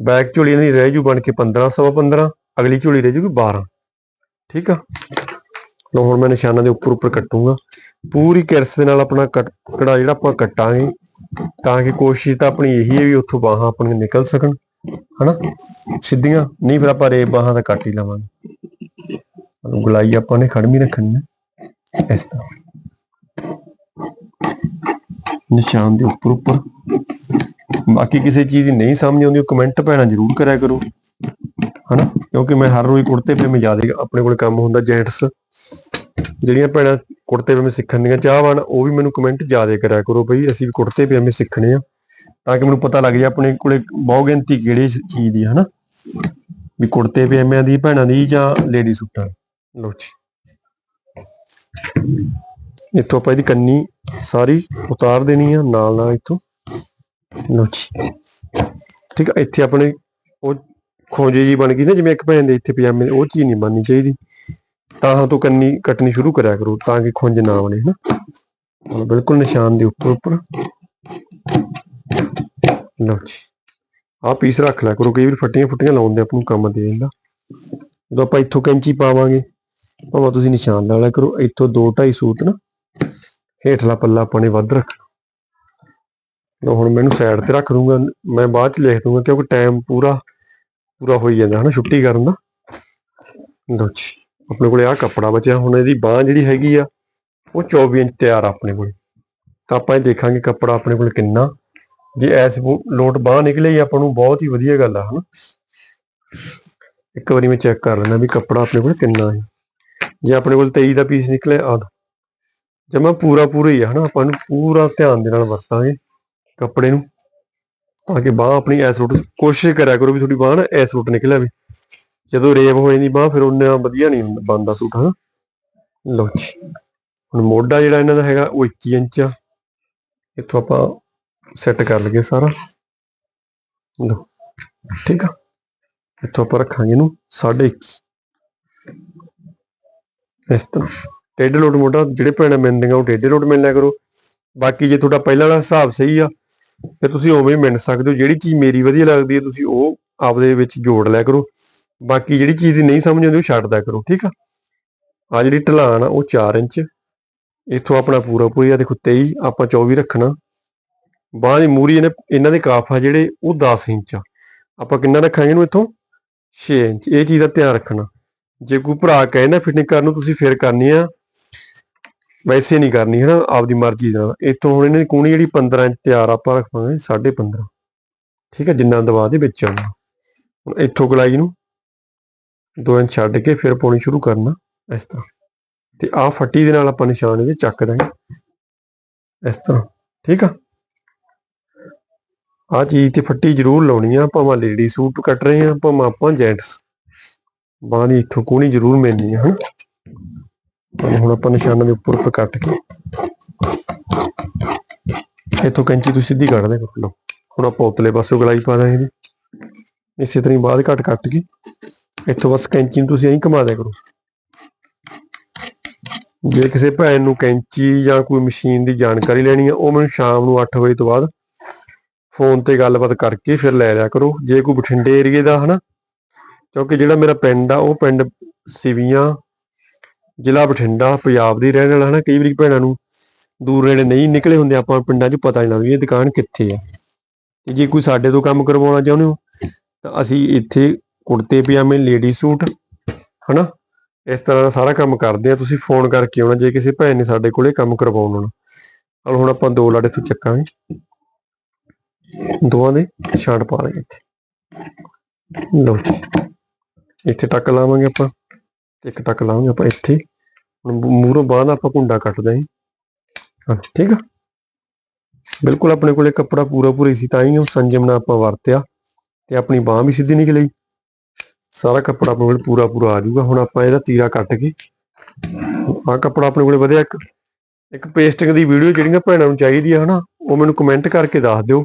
ਬੈਕ ਝੋਲੀ ਦੀ ਰਹਿ ਜੂ ਬਣ ਕੇ 15 ਸਵਾ 15 ਅਗਲੀ ਝੋਲੀ ਰਹਿ ਜੂਗੀ 12 ਠੀਕ ਆ? ਲੋ ਹੁਣ ਮੈਂ ਨਿਸ਼ਾਨਾਂ ਦੇ ਉੱਪਰ ਉੱਪਰ ਕੱਟੂਗਾ। ਪੂਰੀ ਕਿਰਸ ਦੇ ਨਾਲ ਆਪਣਾ ਕੜਾ ਜਿਹੜਾ ਆਪਾਂ ਕੱਟਾਂਗੇ, ਤਾਂ ਕਿ ਕੋਸ਼ਿਸ਼ ਤਾਂ ਆਪਣੀ ਇਹੀ ਹੈ ਵੀ ਉੱਥੋਂ ਬਾਹਾਂ ਆਪਣੀਆਂ ਨਿਕਲ ਸਕਣ, ਹਨਾ? ਸਿੱਧੀਆਂ, ਨਹੀਂ ਫਿਰ ਆਪਾਂ ਰੇਬ ਬਾਹਾਂ ਦਾ ਕੱਟ ਹੀ ਲਵਾਂਗੇ। ਗੁਲਾਈ ਆਪਾਂ ਨੇ ਖੜਮੀ ਰੱਖਣੀ ਹੈ ਇਸ ਤਰ੍ਹਾਂ। ਨਿਸ਼ਾਨ ਦੇ ਉੱਪਰ ਉੱਪਰ। ਬਾਕੀ ਕਿਸੇ ਚੀਜ਼ ਦੀ ਨਹੀਂ ਸਮਝ ਆਉਂਦੀ, ਉਹ ਕਮੈਂਟ ਭੈਣਾਂ ਜ਼ਰੂਰ ਕਰਿਆ ਕਰੋ। ਹਨਾ? ਕਿਉਂਕਿ ਮੈਂ ਹਰ ਰੋਜ਼ ਕੁੜਤੇ ਪਜਾਮੇ ਜ਼ਿਆਦਾ ਆਪਣੇ ਕੋਲ ਕੰਮ ਹੁੰਦਾ ਜੈਂਟਸ ਜਿਹੜੀਆਂ ਭੈਣਾਂ ਕੁੜਤੇ ਪਜਾਮੇ ਸਿੱਖਣ ਦੀਆਂ ਚਾਹਵਾਨ ਉਹ ਵੀ ਮੈਨੂੰ ਕਮੈਂਟ ਜ਼ਿਆਦਾ ਕਰਿਆ ਕਰੋ ਬਈ, ਅਸੀਂ ਵੀ ਕੁੜਤੇ ਪਜਾਮੇ ਸਿੱਖਣੇ ਆ। ਤਾਂ ਕਿ ਮੈਨੂੰ ਪਤਾ ਲੱਗ ਜਾਏ ਆਪਣੇ ਕੋਲੇ ਬਹੁ ਗਿਣਤੀ ਕਿਹੜੀ ਚੀਜ਼ ਦੀ ਹਨਾ? ਵੀ ਕੁੜਤੇ ਪਜਾਮਿਆਂ ਦੀ ਭੈਣਾਂ ਦੀ ਜਾਂ ਲੇਡੀ ਸੂਟਾਂ ਦੀ। ਜੀ। ਇੱਥੋਂ ਆਪਾਂ ਇਹਦੀ ਕੰਨੀ ਸਾਰੀ ਉਤਾਰ ਦੇਣੀ ਆ, ਨਾਲ ਨਾਲ ਇੱਥੋਂ। ਲਓ ਜੀ ਠੀਕ ਆ, ਇੱਥੇ ਆਪਣੇ ਉਹ ਖੋਜੇ ਜੀ ਬਣ ਗਈ ਨਾ, ਜਿਵੇਂ ਇੱਕ ਭੈਣ ਦੇ ਇੱਥੇ ਪਜਾਮੇ, ਉਹ ਚੀਜ਼ ਨਹੀਂ ਬਣਨੀ ਚਾਹੀਦੀ। ਤਾਂ ਤੋਂ ਕੰਨੀ ਕੱਟਣੀ ਸ਼ੁਰੂ ਕਰਿਆ ਕਰੋ, ਤਾਂ ਕਿ ਖੁੰਝ ਨਾ ਬਣੇ, ਹਨਾ। ਬਿਲਕੁਲ ਨਿਸ਼ਾਨ ਦੇ ਉੱਪਰ ਉੱਪਰ। ਲਓ ਜੀ ਆਹ ਪੀਸ ਰੱਖ ਲਿਆ ਕਰੋ, ਕਈ ਵਾਰ ਫੱਟੀਆਂ ਫੁੱਟੀਆਂ ਲਾਉਣ ਦੇ ਆਪਾਂ ਨੂੰ ਕੰਮ ਦੇ ਜਾਂਦਾ ਜਦੋਂ ਆਪਾਂ ਇੱਥੋਂ ਕੈਂਚੀ ਪਾਵਾਂਗੇ, ਭਾਵੇਂ ਤੁਸੀਂ ਨਿਸ਼ਾਨ ਲਾ ਲਿਆ ਕਰੋ, ਇੱਥੋਂ 2 2.5 ਸੂਤ ਨਾ, ਹੇਠਲਾ ਪੱਲਾ ਆਪਾਂ ਨੇ ਵੱਧ ਰੱਖਣਾ। ਹੁਣ ਮੈਨੂੰ ਸਾਈਡ ਤੇ ਰੱਖ ਦੂੰਗਾ, ਮੈਂ ਬਾਅਦ ਚ ਲਿਖ ਦੂੰਗਾ ਕਿਉਂਕਿ ਟਾਈਮ ਪੂਰਾ ਪੂਰਾ ਹੋਈ ਜਾਂਦਾ ਹਨਾ ਛੁੱਟੀ ਕਰਨ ਦਾ। ਲਓ ਜੀ, ਆਪਣੇ ਕੋਲੇ ਆਹ ਕੱਪੜਾ ਬਚਿਆ, ਹੁਣ ਇਹਦੀ ਬਾਹ ਜਿਹੜੀ ਹੈਗੀ ਆ, ਉਹ 24 ਇੰਚ ਤਿਆਰ ਆ ਆਪਣੇ ਕੋਲੇ। ਤਾਂ ਆਪਾਂ ਇਹ ਦੇਖਾਂਗੇ ਕੱਪੜਾ ਆਪਣੇ ਕੋਲ ਕਿੰਨਾ। ਜੇ ਐਸ ਲੋਟ ਬਾਹ ਨਿਕਲੇ ਆਪਾਂ ਨੂੰ ਬਹੁਤ ਹੀ ਵਧੀਆ ਗੱਲ ਆ ਹਨਾ। ਇੱਕ ਵਾਰੀ ਮੈਂ ਚੈੱਕ ਕਰ ਲੈਣਾ ਵੀ ਕੱਪੜਾ ਆਪਣੇ ਕੋਲ ਕਿੰਨਾ ਹੈ ਜੇ ਆਪਣੇ ਕੋਲ 23 ਦਾ ਪੀਸ ਨਿਕਲੇ ਆ ਜਮਾ ਪੂਰਾ ਪੂਰਾ ਹੀ ਆ ਹਨਾ, ਆਪਾਂ ਨੂੰ ਪੂਰਾ ਧਿਆਨ ਦੇ ਨਾਲ ਵਰਤਾਂਗੇ। ਕੱਪੜੇ ਨੂੰ, ਤਾਂ ਕਿ ਬਾਹ ਆਪਣੀ ਐਸ ਰੂਟ, ਕੋਸ਼ਿਸ਼ ਕਰਿਆ ਕਰੋ ਵੀ ਤੁਹਾਡੀ ਬਾਹ ਨਾ ਐਸ ਰੂਟ ਨਿਕਲੇ ਆਵੇ ਜਦੋਂ ਰੇਵ ਹੋ ਜਾਂਦੀ ਬਾਹ, ਫਿਰ ਉਹਨਾਂ ਵਧੀਆ ਨਹੀਂ ਬਣਦਾ ਸੂਟ, ਹਨਾ? ਲਓ ਜੀ, ਹੁਣ ਮੋਢਾ ਜਿਹੜਾ ਇਹਨਾਂ ਦਾ ਹੈਗਾ, ਉਹ 21 ਇੰਚ ਆ। ਇੱਥੋਂ ਆਪਾਂ ਸੈੱਟ ਕਰ ਲਈਏ ਸਾਰਾ। ਲਓ, ਠੀਕ ਆ? ਇੱਥੋਂ ਆਪਾਂ ਰੱਖਾਂਗੇ ਇਹਨੂੰ 21.5 ਇਸ ਤਰ੍ਹਾਂ, ਟੇਢੇ ਲੋਟ ਮੋਢਾ, ਜਿਹੜੇ ਭੈਣਾਂ ਮਿਲਦੀਆਂ ਉਹ ਟੇਢੇ ਲੋਟ ਮਿਲ ਲਿਆ ਕਰੋ। ਬਾਕੀ ਜੇ ਤੁਹਾਡਾ ਪਹਿਲਾਂ ਵਾਲਾ ਹਿਸਾਬ ਸਹੀ ਆ ਫਿਰ ਤੁਸੀਂ ਉਵੇਂ ਹੀ ਮਿਲ ਸਕਦੇ ਹੋ। ਜਿਹੜੀ ਚੀਜ਼ ਮੇਰੀ ਵਧੀਆ ਲੱਗਦੀ ਹੈ, ਤੁਸੀਂ ਉਹ ਆਪਦੇ ਵਿੱਚ ਜੋੜ ਲਿਆ ਕਰੋ। ਬਾਕੀ ਜਿਹੜੀ ਚੀਜ਼ ਦੀ ਨਹੀਂ ਸਮਝ ਆਉਂਦੀ, ਉਹ ਛੱਡ ਦਿਆ ਕਰੋ, ਠੀਕ ਆ? ਆ ਜਿਹੜੀ ਢਲਾਨ ਆ, ਉਹ 4 ਇੰਚ। ਇੱਥੋਂ ਆਪਣਾ ਪੂਰਾ ਪੂਰੀ ਆ ਦੇਖੋ 23 ਆਪਾਂ 24 ਰੱਖਣਾ। ਬਾਂਹ ਦੀ ਮੂਰੀ ਇਹਨੇ, ਇਹਨਾਂ ਦੇ ਕਾਫ ਆ ਜਿਹੜੇ, ਉਹ 10 ਇੰਚ ਆ। ਆਪਾਂ ਕਿੰਨਾ ਰੱਖਾਂਗੇ ਇਹਨੂੰ ਇੱਥੋਂ? 6 ਇੰਚ। ਇਹ ਚੀਜ਼ ਦਾ ਧਿਆਨ ਰੱਖਣਾ। ਜੇ ਕੋਈ ਭਰਾ ਕਹੇ ਨਾ ਫਿਟਿੰਗ ਕਰਨ ਨੂੰ, ਤੁਸੀਂ ਫੇਰ ਕਰਨੀ ਆ। ਵੈਸੇ ਨਹੀਂ ਕਰਨੀ ਹੈ ਨਾ ਆਪਦੀ ਮਰਜ਼ੀ ਨਾਲ। ਇੱਥੋਂ ਹੁਣ ਇਹਨਾਂ ਦੀ ਕੂਣੀ ਜਿਹੜੀ 15 ਇੰਚ ਤਿਆਰ ਆਪਾਂ ਰੱਖਾਂਗੇ 15.5 ਠੀਕ ਹੈ, ਜਿੰਨਾ ਦਵਾ ਦੇ ਵਿੱਚ ਆਉਣਾ ਹੁਣ ਇੱਥੋਂ ਗਲਾਈ ਨੂੰ 2 ਇੰਚ ਛੱਡ ਕੇ ਫਿਰ ਪਾਉਣੀ ਸ਼ੁਰੂ ਕਰਨਾ, ਇਸ ਤਰ੍ਹਾਂ। ਤੇ ਆਹ ਫੱਟੀ ਦੇ ਨਾਲ ਆਪਾਂ ਨਿਸ਼ਾਨ ਇਹਦੇ ਚੱਕ ਦਾਂਗੇ। ਇਸ ਤਰ੍ਹਾਂ, ਠੀਕ ਆ? ਆ ਚੀਜ਼ ਤੇ ਫੱਟੀ ਜ਼ਰੂਰ ਲਾਉਣੀ ਆ। ਭਾਵੇਂ ਲੇਡੀ ਸੂਟ ਕੱਟ ਰਹੇ ਆ, ਭਾਵੇਂ ਆਪਾਂ ਜੈਂਟਸ ਬਾਂਹ ਦੀ ਇੱਥੋਂ ਕੋਣੀ ਜ਼ਰੂਰ ਮਿਲਣੀ ਆ, ਹਨਾ? ਹੁਣ ਆਪਾਂ ਨਿਸ਼ਾਨਾਂ ਦੇ ਉੱਪਰ ਉੱਪਰ ਕੱਟ ਕੇ ਇੱਥੋਂ ਕੈਂਚੀ ਤੁਸੀਂ ਸਿੱਧੀ ਕੱਢ ਦੇ ਲਓ। ਹੁਣ ਆਪਾਂ ਉਤਲੇ ਪਾਸੋਂ ਗਲਾਈ ਪਾ ਦਾਂਗੇ ਇਹਦੀ ਇਸੇ ਤਰ੍ਹਾਂ ਬਾਅਦ ਘੱਟ ਕੱਟ ਕੇ ਇੱਥੋਂ ਬਸ ਕੈਂਚੀ ਨੂੰ ਤੁਸੀਂ ਐਂ ਘੁਮਾ ਦਿਆ ਕਰੋ। ਜੇ ਕਿਸੇ ਭੈਣ ਨੂੰ ਕੈਂਚੀ ਜਾਂ ਕੋਈ ਮਸ਼ੀਨ ਦੀ ਜਾਣਕਾਰੀ ਲੈਣੀ ਆ, ਉਹ ਮੈਨੂੰ ਸ਼ਾਮ ਨੂੰ 8 ਵਜੇ ਤੋਂ ਬਾਅਦ ਫੋਨ ਤੇ ਗੱਲਬਾਤ ਕਰਕੇ ਫਿਰ ਲੈ ਲਿਆ ਕਰੋ। ਜੇ ਕੋਈ ਬਠਿੰਡੇ ਏਰੀਏ ਦਾ ਹਨਾ, ਕਿਉਂਕਿ ਜਿਹੜਾ ਮੇਰਾ ਪਿੰਡ ਆ, ਉਹ ਪਿੰਡ ਸਿਵੀਆਂ ਜ਼ਿਲ੍ਹਾ ਬਠਿੰਡਾ, ਪੰਜਾਬ ਦੀ ਰਹਿਣ ਵਾਲਾ ਹਨਾ, ਕਈ ਵਾਰੀ ਭੈਣਾਂ ਨੂੰ ਦੂਰ ਨੇੜੇ ਨਹੀਂ ਨਿਕਲੇ ਹੁੰਦੇ, ਆਪਾਂ ਪਿੰਡਾਂ 'ਚ ਪਤਾ ਨਹੀਂ ਲੱਗਦਾ ਇਹ ਦੁਕਾਨ ਕਿੱਥੇ ਆ। ਤੇ ਜੇ ਕੋਈ ਸਾਡੇ ਤੋਂ ਕੰਮ ਕਰਵਾਉਣਾ ਚਾਹੁੰਦੇ ਹੋ, ਤਾਂ ਅਸੀਂ ਇੱਥੇ ਕੁੜਤੇ, ਪਜਾਮੇ ਲੇਡੀ ਸੂਟ ਹਨਾ, ਇਸ ਤਰ੍ਹਾਂ ਦਾ ਸਾਰਾ ਕੰਮ ਕਰਦੇ ਆ। ਤੁਸੀਂ ਫੋਨ ਕਰਕੇ ਆਉਣਾ, ਜੇ ਕਿਸੇ ਭੈਣ ਨੇ ਸਾਡੇ ਕੋਲੇ ਕੰਮ ਕਰਵਾਉਣਾ ਹੋਣਾ ਹੁਣ ਆਪਾਂ ਦੋ ਲਾੜੇ ਤੋਂ ਚੱਕਾਂਗੇ। ਦੋਵਾਂ ਦੇ ਛਾਂਟ ਪਾ ਲਾਂਗੇ ਇੱਥੇ। ਲਓ ਇੱਥੇ ਟੱਕ ਲਾਵਾਂਗੇ ਆਪਾਂ। ਤੇ ਇੱਕ ਟੱਕ ਲਾਵਾਂਗੇ ਆਪਾਂ ਇੱਥੇ। ਹੁਣ ਮੂਹਰੋਂ ਬਾਅਦ ਆਪਾਂ ਕੁੰਡਾ ਕੱਟਦੇ ਹਾਂ, ਠੀਕ ਆ? ਬਿਲਕੁਲ ਆਪਣੇ ਕੋਲੇ ਕੱਪੜਾ ਪੂਰਾ ਪੂਰੀ ਸੀ, ਤਾਂ ਹੀ ਉਹ ਸੰਜਮ ਨਾਲ ਆਪਾਂ ਵਰਤਿਆ ਤੇ ਆਪਣੀ ਬਾਹ ਵੀ ਸਿੱਧੀ ਨਿਕਲੀ। ਸਾਰਾ ਕੱਪੜਾ ਆਪਣੇ ਕੋਲ ਪੂਰਾ ਪੂਰਾ ਆ ਜਾਊਗਾ। ਹੁਣ ਆਪਾਂ ਇਹਦਾ ਤੀਰਾ ਕੱਟ ਕੇ ਆਹ ਕੱਪੜਾ ਆਪਣੇ ਕੋਲੇ ਵਧਿਆ। ਇੱਕ ਇੱਕ ਪੇਸਟਿੰਗ ਦੀ ਵੀਡੀਓ ਜਿਹੜੀਆਂ ਭੈਣਾਂ ਨੂੰ ਚਾਹੀਦੀ ਆ, ਹਨਾ, ਉਹ ਮੈਨੂੰ ਕਮੈਂਟ ਕਰਕੇ ਦੱਸ ਦਿਓ।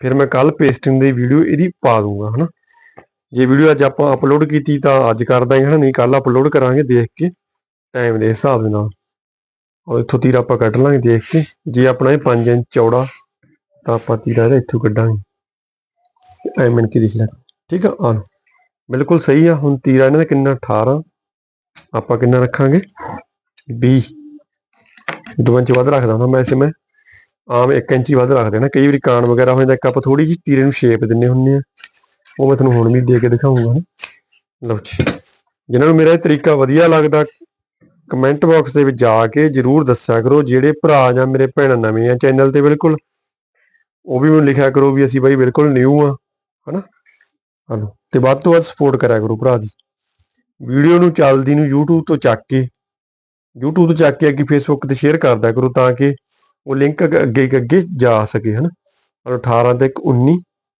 ਫਿਰ ਮੈਂ ਕੱਲ ਪੇਸਟਿੰਗ ਦੀ ਵੀਡੀਓ ਇਹਦੀ ਪਾ ਦੂੰਗਾ, ਹਨਾ। ਜੇ ਵੀਡੀਓ ਅੱਜ ਆਪਾਂ ਅਪਲੋਡ ਕੀਤੀ ਤਾਂ ਅੱਜ ਕਰ ਦਾਂਗੇ ਹਨਾ ਨਹੀਂ ਕੱਲ ਅਪਲੋਡ ਕਰਾਂਗੇ ਦੇਖ ਕੇ ਟਾਈਮ ਦੇ ਹਿਸਾਬ ਦੇ ਨਾਲ। ਔਰ ਇੱਥੋਂ ਤੀਰਾ ਆਪਾਂ ਕੱਢ ਲਾਂਗੇ ਦੇਖ ਕੇ, ਜੇ ਆਪਣਾ ਇਹ 5 ਇੰਚ ਚੌੜਾ, ਤਾਂ ਆਪਾਂ ਤੀਰਾ ਇਹਦਾ ਇੱਥੋਂ ਕੱਢਾਂਗੇ। ਐ ਮਿੰਟ ਕੀ ਲਿਖ ਲੈ, ਠੀਕ ਆ? ਆ ਬਿਲਕੁਲ ਸਹੀ ਆ, ਹੁਣ ਤੀਰਾ ਇਹਨਾਂ ਦਾ ਕਿੰਨਾ 18 ਆਪਾਂ ਕਿੰਨਾ ਰੱਖਾਂਗੇ? 20 ਦੋ ਇੰਚ ਵੱਧ ਰੱਖਦਾ ਹੁੰਦਾ ਵੈਸੇ ਮੈਂ, ਆਮ 1 ਇੰਚ ਹੀ ਵੱਧ ਰੱਖ ਦੇਣਾ ਕਈ ਵਾਰੀ ਕਾਣ ਵਗੈਰਾ ਹੋ ਜਾਂਦਾ, ਇੱਕ ਆਪਾਂ ਥੋੜੀ ਜਿਹੀ ਤੀਰੇ ਨੂੰ ਸ਼ੇਪ ਦਿੰਨੇ ਹੁੰਨੇ ਆ। ਉਹ ਮੈਂ ਤੁਹਾਨੂੰ ਹੁਣ ਵੀ ਦੇ ਕੇ ਦਿਖਾਉਂਗਾ ਲਓ ਜੀ। ਜਿਨ੍ਹਾਂ ਨੂੰ ਮੇਰਾ ਇਹ ਤਰੀਕਾ ਵਧੀਆ ਲੱਗਦਾ ਕਮੈਂਟ ਬਾਕਸ ਦੇ ਵਿੱਚ ਜਾ ਕੇ ਜਰੂਰ ਦੱਸਿਆ ਕਰੋ, ਜਿਹੜੇ ਭਰਾ ਜਾਂ ਮੇਰੇ ਭੈਣਾਂ ਨਵੇਂ ਆ ਚੈਨਲ ਤੇ, ਬਿਲਕੁਲ। ਉਹ ਵੀ ਮੈਨੂੰ ਲਿਖਿਆ ਕਰੋ ਵੀ ਅਸੀਂ ਬਾਈ ਬਿਲਕੁਲ ਨਿਊ ਆ, ਹਨਾ? ਹਲੋ, ਤੇ ਵੱਧ ਤੋਂ ਵੱਧ ਸਪੋਰਟ ਕਰਿਆ ਕਰੋ ਭਰਾ ਦੀ। ਵੀਡੀਓ ਨੂੰ ਚੱਲਦੀ ਨੂੰ YouTube ਤੋਂ ਚੱਕ ਕੇ, YouTube ਤੋਂ ਚੱਕ ਕੇ ਅੱਗੇ Facebook ਤੇ ਸ਼ੇਅਰ ਕਰਦਾ ਕਰੋ ਤਾਂ ਕਿ ਉਹ ਲਿੰਕ ਅੱਗੇ ਅੱਗੇ ਜਾ ਸਕੇ, ਹਨਾ? ਔਰ 18 ਤੇ ਇੱਕ 19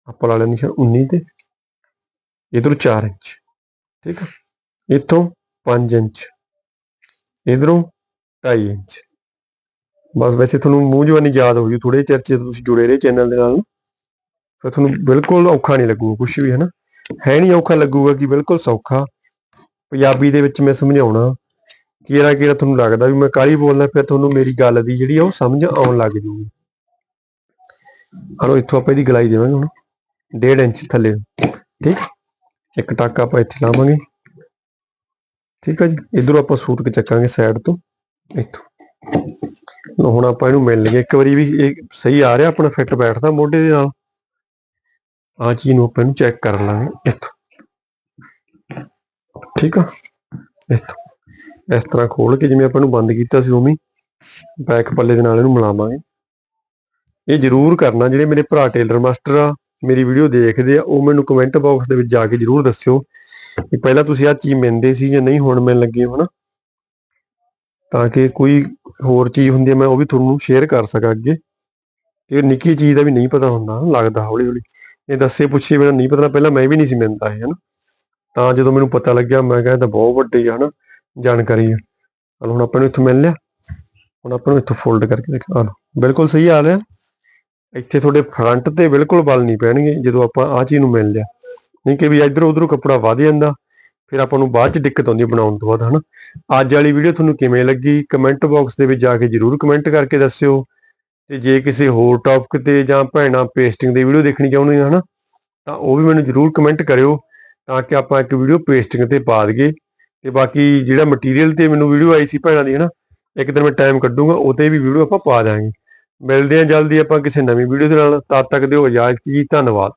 ਆਪਾਂ ਲਾ ਲੈਣੀ ਨਿਸ਼ਾਨ 19 ਤੇ। ਇਧਰੋਂ 4 ਇੰਚ, ਠੀਕ ਆ? ਇੱਥੋਂ 5 ਇੰਚ, ਇਧਰੋਂ 2.5 ਇੰਚ। ਬਸ ਵੈਸੇ ਤੁਹਾਨੂੰ ਮੂੰਹ ਜਵਾਨੀ ਯਾਦ ਹੋ ਜੂ ਥੋੜੇ ਚਿਰ ਚ ਤੁਸੀਂ ਜੁੜੇ ਰਹੇ ਚੈਨਲ ਦੇ ਨਾਲ। ਫਿਰ ਤੁਹਾਨੂੰ ਬਿਲਕੁਲ ਔਖਾ ਨਹੀਂ ਲੱਗੂਗਾ ਕੁਝ ਵੀ, ਹਨਾ? ਹੈ ਨਹੀਂ ਔਖਾ ਲੱਗੂਗਾ ਕਿ ਬਿਲਕੁਲ ਸੌਖਾ। ਪੰਜਾਬੀ ਦੇ ਵਿੱਚ ਮੈਂ ਸਮਝਾਉਣਾ ਕਿਹੜਾ ਕਿਹੜਾ ਤੁਹਾਨੂੰ ਲੱਗਦਾ ਵੀ ਮੈਂ ਕਾਲੀ ਬੋਲਦਾ, ਫਿਰ ਤੁਹਾਨੂੰ ਮੇਰੀ ਗੱਲ ਦੀ ਜਿਹੜੀ ਆ ਉਹ ਸਮਝ ਆਉਣ ਲੱਗ ਜੂਗੀ। ਹਲੋ, ਇੱਥੋਂ ਆਪਾਂ ਇਹਦੀ ਗਲਾਈ ਦੇਵਾਂਗੇ ਹੁਣ। 1.5 ਇੰਚ ਥੱਲੇ। ਠੀਕ? ਇੱਕ ਟੱਕ ਆਪਾਂ ਇੱਥੇ ਲਾਵਾਂਗੇ। ਠੀਕ ਆ ਜੀ, ਇਧਰੋਂ ਆਪਾਂ ਸੂਤ ਕੇ ਚੱਕਾਂਗੇ ਸਾਈਡ ਤੋਂ, ਇੱਥੋਂ। ਲਓ, ਹੁਣ ਆਪਾਂ ਇਹਨੂੰ ਮਿਲ ਲਈਏ। ਇੱਕ ਵਾਰੀ ਵੀ ਇਹ ਸਹੀ ਆ ਰਿਹਾ, ਆਪਣਾ ਫਿੱਟ ਬੈਠਦਾ ਮੋਢੇ ਦੇ ਨਾਲ। ਆ ਚੀਜ਼ ਨੂੰ ਆਪਾਂ ਇਹਨੂੰ ਚੈੱਕ ਕਰ ਲਾਂਗੇ, ਇੱਥੋਂ। ਠੀਕ ਆ? ਇੱਥੋਂ। ਇਸ ਤਰ੍ਹਾਂ ਖੋਲ ਕੇ ਜਿਵੇਂ ਆਪਾਂ ਨੂੰ ਬੰਦ ਕੀਤਾ ਸੀ ਉਵੇਂ ਬੈਕ ਪੱਲੇ ਦੇ ਨਾਲ ਇਹਨੂੰ ਮਿਲਾਵਾਂਗੇ। ਇਹ ਜ਼ਰੂਰ ਕਰਨਾ, ਜਿਹੜੇ ਮੇਰੇ ਭਰਾ ਟੇਲਰ ਮਾਸਟਰ ਆ ਮੇਰੀ ਵੀਡੀਓ ਦੇਖਦੇ ਆ, ਉਹ ਮੈਨੂੰ ਕਮੈਂਟ ਬਾਕਸ ਦੇ ਵਿੱਚ ਜਾ ਕੇ ਜ਼ਰੂਰ ਦੱਸਿਓ ਕਿ ਪਹਿਲਾਂ ਤੁਸੀਂ ਆਹ ਚੀਜ਼ ਮਿਲਦੇ ਸੀ ਜਾਂ ਨਹੀਂ, ਹੁਣ ਮਿਲਣ ਲੱਗੇ ਹੋ ਹਨਾ ਤਾਂ ਕਿ ਕੋਈ ਹੋਰ ਚੀਜ਼ ਹੁੰਦੀ ਹੈ ਮੈਂ ਉਹ ਵੀ ਤੁਹਾਨੂੰ ਸ਼ੇਅਰ ਕਰ ਸਕਾਂ ਅੱਗੇ। ਕਿ ਨਿੱਕੀ ਚੀਜ਼ ਦਾ ਵੀ ਨਹੀਂ ਪਤਾ ਹੁੰਦਾ, ਲੱਗਦਾ ਹੌਲੀ ਹੌਲੀ ਇਹ ਦੱਸੇ ਪੁੱਛੇ ਬਿਨਾਂ ਨਹੀਂ ਪਤਾ, ਪਹਿਲਾਂ ਮੈਂ ਵੀ ਨਹੀਂ ਸੀ ਮਿਲਦਾ ਇਹ, ਹਨਾ। ਤਾਂ ਜਦੋਂ ਮੈਨੂੰ ਪਤਾ ਲੱਗਿਆ, ਮੈਂ ਕਿਹਾ ਇਹ ਤਾਂ ਬਹੁਤ ਵੱਡੀ ਆ, ਹਨਾ, ਜਾਣਕਾਰੀ ਹੈ ਹੁਣ ਆਪਾਂ ਨੂੰ ਇੱਥੋਂ ਮਿਲ ਲਿਆ। ਹੁਣ ਆਪਾਂ ਨੂੰ ਇੱਥੋਂ ਫੋਲਡ ਕਰਕੇ ਦੇਖ। ਆ ਬਿਲਕੁਲ ਸਹੀ ਆ। ਰਿਹਾ ਇੱਥੇ ਤੁਹਾਡੇ ਫਰੰਟ ਤੇ ਬਿਲਕੁਲ ਬਲ ਨਹੀਂ ਪੈਣਗੇ, ਜਦੋਂ ਆਪਾਂ ਆ ਚੀਜ਼ ਨੂੰ ਮਿਲ ਲਿਆ। ਨਹੀਂ ਕਿ ਵੀ ਇਧਰ ਉਧਰੋਂ ਕੱਪੜਾ ਵਧ ਜਾਂਦਾ, ਫਿਰ ਆਪਾਂ ਨੂੰ ਬਾਅਦ ਚ ਦਿੱਕਤ ਆਉਂਦੀ ਬਣਾਉਣ ਤੋਂ ਬਾਅਦ, ਹਨਾ? ਅੱਜ ਵਾਲੀ ਵੀਡੀਓ ਤੁਹਾਨੂੰ ਕਿਵੇਂ ਲੱਗੀ? ਕਮੈਂਟ ਬਾਕਸ ਦੇ ਵਿੱਚ ਜਾ ਕੇ ਜਰੂਰ ਕਮੈਂਟ ਕਰਕੇ ਦੱਸਿਓ। ਤੇ ਜੇ ਕਿਸੇ ਹੋਰ ਟੌਪਿਕ ਤੇ ਜਾਂ ਭੈਣਾਂ ਪੇਸਟਿੰਗ ਦੀ ਵੀਡੀਓ ਦੇਖਣੀ ਚਾਹੁੰਦੇ ਹੋ ਹਨਾ? ਤਾਂ ਉਹ ਵੀ ਮੈਨੂੰ ਜਰੂਰ ਕਮੈਂਟ ਕਰਿਓ, ਤਾਂ ਕਿ ਆਪਾਂ ਇੱਕ ਵੀਡੀਓ ਪੇਸਟਿੰਗ ਤੇ ਪਾ ਦਈਏ। ਤੇ ਬਾਕੀ ਜਿਹੜਾ ਮਟੀਰੀਅਲ ਤੇ ਮੈਨੂੰ ਵੀਡੀਓ ਆਈ ਸੀ ਭੈਣਾਂ ਦੀ, ਹਨਾ? ਇੱਕ ਦਿਨ ਮੈਂ ਟਾਈਮ ਕੱਢੂੰਗਾ, ਉਹਤੇ ਵੀ ਵੀਡੀਓ ਆਪਾਂ ਪਾ ਦਾਂਗੇ। ਮਿਲਦੇ ਹਾਂ ਜਲਦੀ ਆਪਾਂ ਕਿਸੇ ਨਵੀਂ ਵੀਡੀਓ ਦੇ ਨਾਲ। ਤਦ ਤੱਕ ਦਿਓ ਇਜਾਜ਼ਤ ਜੀ, ਧੰਨਵਾਦ।